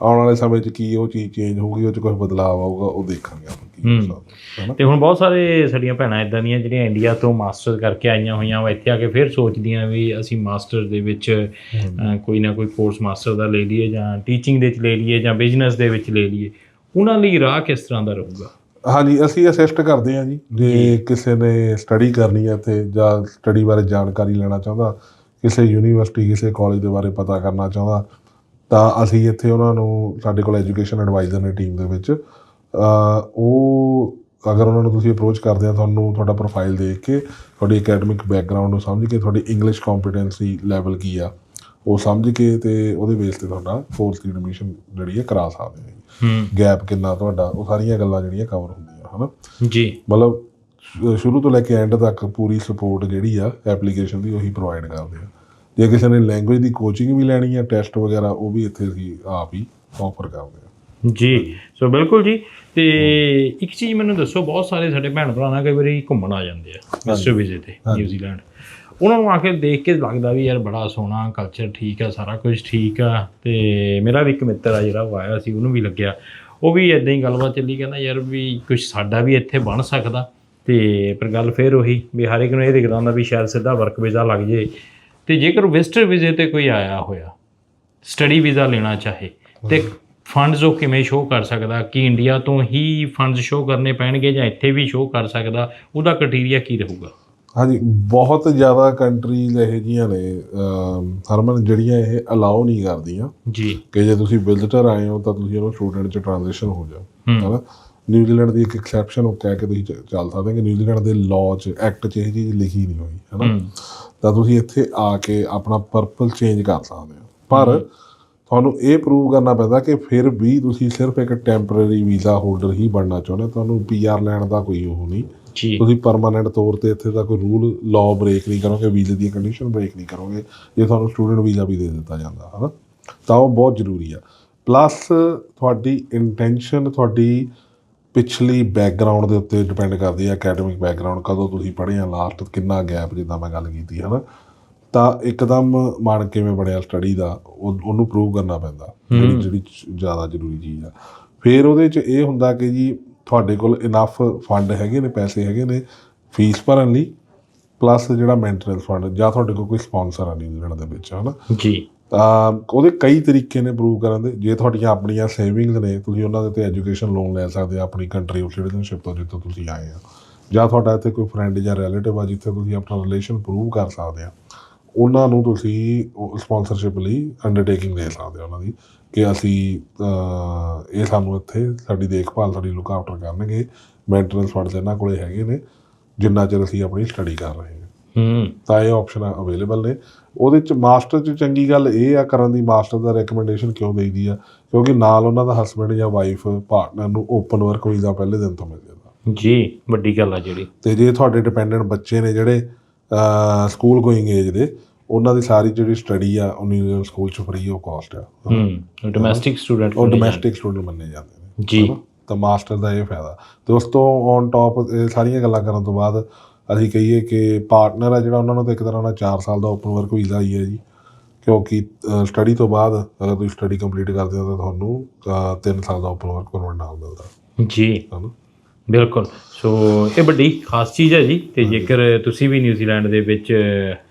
ਆਉਣ ਵਾਲੇ ਸਮੇਂ 'ਚ ਕੀ ਉਹ ਚੀਜ਼ ਚੇਂਜ ਹੋਊਗੀ ਉਹ 'ਚ ਕੁਝ ਬਦਲਾਅ ਆਊਗਾ ਉਹ ਦੇਖਾਂਗੇ ਆਪਾਂ ਕੀ ਹੋ। ਸਕਦਾ ਹੈ ਨਾ? ਤੇ ਹੁਣ ਬਹੁਤ ਸਾਰੇ ਸਾਡੀਆਂ ਭੈਣਾਂ ਇਦਾਂ ਦੀਆਂ ਜਿਹੜੀਆਂ ਇੰਡੀਆ ਤੋਂ ਮਾਸਟਰ ਕਰਕੇ ਆਈਆਂ ਹੋਈਆਂ ਵਾ ਇੱਥੇ ਆ ਕੇ ਫਿਰ ਸੋਚਦੀਆਂ ਵੀ ਅਸੀਂ ਮਾਸਟਰ ਦੇ ਵਿੱਚ ਕੋਈ ਨਾ ਕੋਈ ਕੋਰਸ ਮਾਸਟਰ ਦਾ ਲੈ ਲਈਏ ਜਾਂ ਟੀਚਿੰਗ ਦੇ ਵਿੱਚ ਲੈ ਲਈਏ ਜਾਂ ਬਿਜ਼ਨਸ ਦੇ ਵਿੱਚ ਲੈ ਲਈਏ। ਉਹਨਾਂ ਲਈ ਰਾਹ ਕਿਸ ਤਰ੍ਹਾਂ ਦਾ ਰਹੂਗਾ? ਹਾਂਜੀ ਅਸੀਂ ਅਸਿਸਟ ਕਰਦੇ ਹਾਂ ਜੀ। ਜੇ ਕਿਸੇ ਨੇ ਸਟੱਡੀ ਕਰਨੀ ਹੈ ਤੇ ਜਾਂ ਸਟੱਡੀ ਬਾਰੇ ਜਾਣਕਾਰੀ ਲੈਣਾ ਚਾਹੁੰਦਾ ਕਿਸੇ ਯੂਨੀਵਰਸਿਟੀ ਕਿਸੇ ਕਾਲਜ ਦੇ ਬਾਰੇ ਪਤਾ ਕਰਨਾ ਚਾਹੁੰਦਾ ਤਾਂ ਅਸੀਂ ਇੱਥੇ ਉਹਨਾਂ ਨੂੰ ਸਾਡੇ ਕੋਲ ਐਜੂਕੇਸ਼ਨ ਐਡਵਾਈਜ਼ਰ ਨੇ ਟੀਮ ਦੇ ਵਿੱਚ ਉਹ ਅਗਰ ਉਹਨਾਂ ਨੂੰ ਤੁਸੀਂ ਅਪਰੋਚ ਕਰਦੇ ਆ ਤੁਹਾਨੂੰ ਤੁਹਾਡਾ ਪ੍ਰੋਫਾਈਲ ਦੇਖ ਕੇ ਤੁਹਾਡੀ ਅਕੈਡਮਿਕ ਬੈਕਗ੍ਰਾਉਂਡ ਨੂੰ ਸਮਝ ਕੇ ਤੁਹਾਡੀ ਇੰਗਲਿਸ਼ ਕੰਪੀਟੈਂਸੀ ਲੈਵਲ ਕੀ ਆ ਉਹ ਸਮਝ ਕੇ ਤੇ ਉਹਦੇ ਬੇਸ ਤੇ ਤੁਹਾਡਾ ਫੋਰਥ ਦੀ ਐਡਮਿਸ਼ਨ ਜਿਹੜੀ ਹੈ ਕਰਾ ਸਕਦੇ ਹਾਂ ਹੂੰ। ਗੈਪ ਕਿੰਨਾ ਤੁਹਾਡਾ ਉਹ ਸਾਰੀਆਂ ਗੱਲਾਂ ਜਿਹੜੀਆਂ ਕਵਰ ਹੁੰਦੀਆਂ ਹਨਾ? ਜੀ। ਮਤਲਬ ਸ਼ੁਰੂ ਤੋਂ ਲੈ ਕੇ ਐਂਡ ਤੱਕ ਪੂਰੀ ਸਪੋਰਟ ਜਿਹੜੀ ਆ ਐਪਲੀਕੇਸ਼ਨ ਦੀ ਉਹੀ ਪ੍ਰੋਵਾਈਡ ਕਰਦੇ ਆ। ਜੇ ਕਿਸੇ ਨੇ ਲੈਂਗੁਏਜ ਦੀ ਕੋਚਿੰਗ ਵੀ ਲੈਣੀ ਆ ਟੈਸਟ ਵਗੈਰਾ ਉਹ ਵੀ ਇੱਥੇ ਅਸੀਂ ਆਪ ਹੀ ਆਫਰ ਕਰਦੇ ਆ। ਜੀ ਸੋ ਬਿਲਕੁਲ ਜੀ। ਤੇ ਇੱਕ ਚੀਜ਼ ਮੈਨੂੰ ਦੱਸੋ ਬਹੁਤ ਸਾਰੇ ਸਾਡੇ ਭੈਣ ਭਰਾ ਨਾ ਕਈ ਵਾਰੀ ਘੁੰਮਣ ਆ ਜਾਂਦੇ ਆ ਮਿਸਟਰ ਵਿਜ਼ੇ ਤੇ ਨਿਊਜ਼ੀਲੈਂਡ ਉਹਨਾਂ ਨੂੰ ਆ ਕੇ ਦੇਖ ਕੇ ਲੱਗਦਾ ਵੀ ਯਾਰ ਬੜਾ ਸੋਹਣਾ ਕਲਚਰ ਠੀਕ ਆ ਸਾਰਾ ਕੁਝ ਠੀਕ ਆ। ਤੇ ਮੇਰਾ ਵੀ ਇੱਕ ਮਿੱਤਰ ਆ ਜਿਹੜਾ ਉਹ ਆਇਆ ਸੀ ਉਹਨੂੰ ਵੀ ਲੱਗਿਆ। ਉਹ ਵੀ ਇਦਾਂ ਹੀ ਗੱਲਬਾਤ ਚੱਲੀ ਕਹਿੰਦਾ ਯਾਰ ਵੀ ਕੁਝ ਸਾਡਾ ਵੀ ਇੱਥੇ ਬਣ ਸਕਦਾ। ਤੇ ਪਰ ਗੱਲ ਫੇਰ ਉਹੀ ਵੀ ਹਰ ਇੱਕ ਨੂੰ ਇਹ ਦਿਖਦਾ ਹੁੰਦਾ ਵੀ ਸ਼ਾਇਦ ਸਿੱਧਾ ਵਰਕ ਵੀਜ਼ਾ ਲੱਗ ਜੇ। ਤੇ ਜੇਕਰ ਵਿਜ਼ਟਰ ਵੀਜ਼ੇ ਤੇ ਕੋਈ ਆਇਆ ਹੋਇਆ ਸਟੱਡੀ ਵੀਜ਼ਾ ਲੈਣਾ ਚਾਹੇ ਤੇ ਫੰਡਸ ਉਹ ਕਿਵੇਂ ਸ਼ੋਅ ਕਰ ਸਕਦਾ? ਕਿ ਇੰਡੀਆ ਤੋਂ ਹੀ ਫੰਡਸ ਸ਼ੋਅ ਕਰਨੇ ਪੈਣਗੇ ਜਾਂ ਇੱਥੇ ਵੀ ਸ਼ੋਅ ਕਰ ਸਕਦਾ? ਉਹਦਾ ਕ੍ਰਾਈਟੇਰੀਆ ਕੀ ਰਹੂਗਾ? ਹਾਂਜੀ ਬਹੁਤ ਜ਼ਿਆਦਾ ਕੰਟਰੀਜ਼ ਇਹੋ ਜਿਹੀਆਂ ਨੇ ਹਰਮਨ ਜਿਹੜੀਆਂ ਇਹ ਅਲਾਉ ਨਹੀਂ ਕਰਦੀਆਂ। ਜੀ। ਕਿ ਜੇ ਤੁਸੀਂ ਵਿਜ਼ਿਟਰ ਆਏ ਹੋ ਤਾਂ ਤੁਸੀਂ ਉਹਨੂੰ ਸਟੂਡੈਂਟ 'ਚ ਟ੍ਰਾਂਜੀਸ਼ਨ ਹੋ ਜਾਓ ਹੂੰ ਹਨਾ? ਨਿਊਜ਼ੀਲੈਂਡ ਦੀ ਇੱਕ ਐਕਸੈਪਸ਼ਨ ਉਹ ਕਹਿ ਕੇ ਤੁਸੀਂ ਚੱਲ ਸਕਦੇ ਹੋ ਕਿ ਨਿਊਜ਼ੀਲੈਂਡ ਦੇ ਲਾਅ 'ਚ ਐਕਟ 'ਚ ਇਹ ਚੀਜ਼ ਲਿਖੀ ਨਹੀਂ ਹੋਈ ਹਨਾ ਹੂੰ। ਤਾਂ ਤੁਸੀਂ ਇੱਥੇ ਆ ਕੇ ਆਪਣਾ ਪਰਪਲ ਚੇਂਜ ਕਰ ਸਕਦੇ ਹੋ। ਪਰ ਤੁਹਾਨੂੰ ਇਹ ਪ੍ਰੂਵ ਕਰਨਾ ਪੈਂਦਾ ਕਿ ਫਿਰ ਵੀ ਤੁਸੀਂ ਸਿਰਫ ਇੱਕ ਟੈਂਪਰੇਰੀ ਵੀਜ਼ਾ ਹੋਲਡਰ ਹੀ ਬਣਨਾ ਚਾਹੁੰਦੇ ਹੋ। ਤੁਹਾਨੂੰ ਪੀਆਰ ਲੈਣ ਦਾ ਕੋਈ ਉਹ ਨਹੀਂ। ਤੁਸੀਂ ਪਰਮਾਨੈਂਟ ਤੌਰ ਤੇ ਇੱਥੇ ਦਾ ਕੋਈ ਰੂਲ ਲਾਅ ਬ੍ਰੇਕ ਨਹੀਂ ਕਰੋਗੇ ਵੀਜ਼ੇ ਦੀ ਕੰਡੀਸ਼ਨ ਬ੍ਰੇਕ ਨਹੀਂ ਕਰੋਗੇ ਜੇ ਤੁਹਾਨੂੰ ਸਟੂਡੈਂਟ ਵੀਜ਼ਾ ਵੀ ਦੇ ਦਿੱਤਾ ਜਾਂਦਾ ਹਨਾ ਤਾਂ ਉਹ ਬਹੁਤ ਜ਼ਰੂਰੀ ਆ। ਪਲੱਸ ਤੁਹਾਡੀ ਇੰਟੈਂਸ਼ਨ ਤੁਹਾਡੀ ਪਿਛਲੀ ਬੈਕਗ੍ਰਾਉਂਡ ਦੇ ਉੱਤੇ ਡਿਪੈਂਡ ਕਰਦੀ ਹੈ ਅਕੈਡਮਿਕ ਬੈਕਗ੍ਰਾਉਂਡ ਕਦੋਂ ਤੁਸੀਂ ਪੜ੍ਹੇ ਆ ਲਾਸਟ ਕਿੰਨਾ ਗੈਪ ਜਿੱਦਾਂ ਮੈਂ ਗੱਲ ਕੀਤੀ ਹੈ ਨਾ ਤਾਂ ਇੱਕਦਮ ਮਨ ਕਿਵੇਂ ਬਣਿਆ ਸਟੱਡੀ ਦਾ ਉਹ- ਉਹਨੂੰ ਪ੍ਰੂਵ ਕਰਨਾ ਪੈਂਦਾ ਜਿਹੜੀ ਜਿਹੜੀ ਜ਼ਿਆਦਾ ਜ਼ਰੂਰੀ ਚੀਜ਼ ਆ। ਫਿਰ ਉਹਦੇ ਚ ਇਹ ਹੁੰਦਾ ਕਿ ਜੀ ਤੁਹਾਡੇ ਕੋਲ ਇਨਫ ਫੰਡ ਹੈਗੇ ਨੇ ਪੈਸੇ ਹੈਗੇ ਨੇ ਫੀਸ ਭਰਨ ਲਈ ਪਲੱਸ ਜਿਹੜਾ ਮੇਨਟੇਨੈਂਸ ਫੰਡ ਜਾਂ ਤੁਹਾਡੇ ਕੋਲ ਕੋਈ ਸਪਾਂਸਰ ਆ ਨਿਊਜ਼ੀਲੈਂਡ ਦੇ ਵਿੱਚ ਹਨਾ? ਜੀ। ਤਾਂ ਉਹਦੇ ਕਈ ਤਰੀਕੇ ਨੇ ਪ੍ਰੂਵ ਕਰਨ ਦੇ। ਜੇ ਤੁਹਾਡੀਆਂ ਆਪਣੀਆਂ ਸੇਵਿੰਗਸ ਨੇ ਤੁਸੀਂ ਉਹਨਾਂ ਦੇ ਤੇ ਐਜੂਕੇਸ਼ਨ ਲੋਨ ਲੈ ਸਕਦੇ ਆ ਆਪਣੀ ਕੰਟਰੀ ਆਫ ਸਿਟੀਜ਼ਨਸ਼ਿਪ ਤੋਂ ਜਿੱਥੋਂ ਤੁਸੀਂ ਆਏ ਆ। ਜਾਂ ਤੁਹਾਡਾ ਇੱਥੇ ਕੋਈ ਫਰੈਂਡ ਜਾਂ ਰਿਲੇਟਿਵ ਆ ਜਿੱਥੇ ਤੁਸੀਂ ਆਪਣਾ ਰਿਲੇਸ਼ਨ ਪ੍ਰੂਵ ਕਰ ਸਕਦੇ ਆ। ਉਹਨਾਂ ਨੂੰ ਤੁਸੀਂ ਸਪਾਂਸਰਸ਼ਿਪ ਲਈ ਅੰਡਰਟੇਕਿੰਗ ਦੇ ਸਕਦੇ ਹੋ ਉਹਨਾਂ ਦੀ ਕਿ ਅਸੀਂ ਇਹ ਸਾਨੂੰ ਇੱਥੇ ਸਾਡੀ ਦੇਖਭਾਲ ਸਾਡੀ ਲੁੱਕ ਆਫਟਰ ਕਰਨਗੇ। ਮੇਨਟੇਨੈਂਸ ਫੰਡਸ ਇਹਨਾਂ ਕੋਲੇ ਹੈਗੇ ਨੇ ਜਿੰਨਾ ਚਿਰ ਅਸੀਂ ਆਪਣੀ ਸਟੱਡੀ ਕਰ ਰਹੇ ਹਾਂ। ਹੂੰ। ਤਾਂ ਇਹ ਆਪਸ਼ਨ ਅਵੇਲੇਬਲ ਨੇ। ਉਹਦੇ ਚ ਮਾਸਟਰ ਚ ਚੰਗੀ ਗੱਲ ਇਹ ਆ ਕਰਨ ਦੀ ਮਾਸਟਰ ਦਾ ਰეკਮੈਂਡੇਸ਼ਨ ਕਿਉਂ ਦੇਈਦੀ ਆ? ਕਿਉਂਕਿ ਨਾਲ ਉਹਨਾਂ ਦਾ ਹਸਬੰਡ ਜਾਂ ਵਾਈਫ ਪਾਰਟਨਰ ਨੂੰ ਓਪਨ ਵਰਕ ਵੀਜ਼ਾ ਪਹਿਲੇ ਦਿਨ ਤੋਂ ਮਿਲ ਜਾਂਦਾ। ਜੀ ਵੱਡੀ ਗੱਲ ਆ ਜਿਹੜੀ। ਤੇ ਜੇ ਤੁਹਾਡੇ ਡਿਪੈਂਡੈਂਟ ਬੱਚੇ ਨੇ ਜਿਹੜੇ ਸਕੂਲ ਗੋਇੰਗ ਏਜ ਦੇ ਉਹਨਾਂ ਦੀ ਸਾਰੀ ਜਿਹੜੀ ਸਟੱਡੀ ਆ ਉਹ ਨਿਊਜ਼ੀਲੈਂਡ ਸਕੂਲ ਚ ਫ੍ਰੀ ਆਫ ਕਾਸਟ ਆ। ਹੂੰ ਡੋਮੈਸਟਿਕ ਸਟੂਡੈਂਟ ਉਹ ਡੋਮੈਸਟਿਕ ਸਟੂਡੈਂਟ ਮੰਨੇ ਜਾਂਦੇ ਨੇ। ਜੀ? ਤਾਂ ਮਾਸਟਰ ਦਾ ਇਹ ਫਾਇਦਾ। ਤੇ ਉਸ ਤੋਂ ਔਨ ਟਾਪ ਸਾਰੀਆਂ ਗੱਲਾਂ ਕਰਨ ਤੋਂ ਬਾਅਦ ਅਸੀਂ ਕਹੀਏ ਕਿ ਪਾਰਟਨਰ ਆ ਜਿਹੜਾ ਉਹਨਾਂ ਨੂੰ ਤਾਂ ਇੱਕ ਤਰ੍ਹਾਂ ਨਾਲ 4 ਸਾਲ ਦਾ ਓਪਨ ਵਰਕ ਵੀਜ਼ਾ ਹੀ ਹੈ ਜੀ। ਕਿਉਂਕਿ ਸਟੱਡੀ ਤੋਂ ਬਾਅਦ ਅਗਰ ਤੁਸੀਂ ਸਟੱਡੀ ਕੰਪਲੀਟ ਕਰਦੇ ਹੋ ਤਾਂ ਤੁਹਾਨੂੰ 3 ਸਾਲ ਦਾ ਓਪਨ ਵਰਕ ਪਰਮਿਟ ਨਾਲ ਮਿਲਦਾ। ਜੀ। ਬਿਲਕੁਲ। ਸੋ ਇਹ ਵੱਡੀ ਖਾਸ ਚੀਜ਼ ਹੈ ਜੀ। ਤੇ ਜੇਕਰ ਤੁਸੀਂ ਵੀ ਨਿਊਜ਼ੀਲੈਂਡ ਦੇ ਵਿੱਚ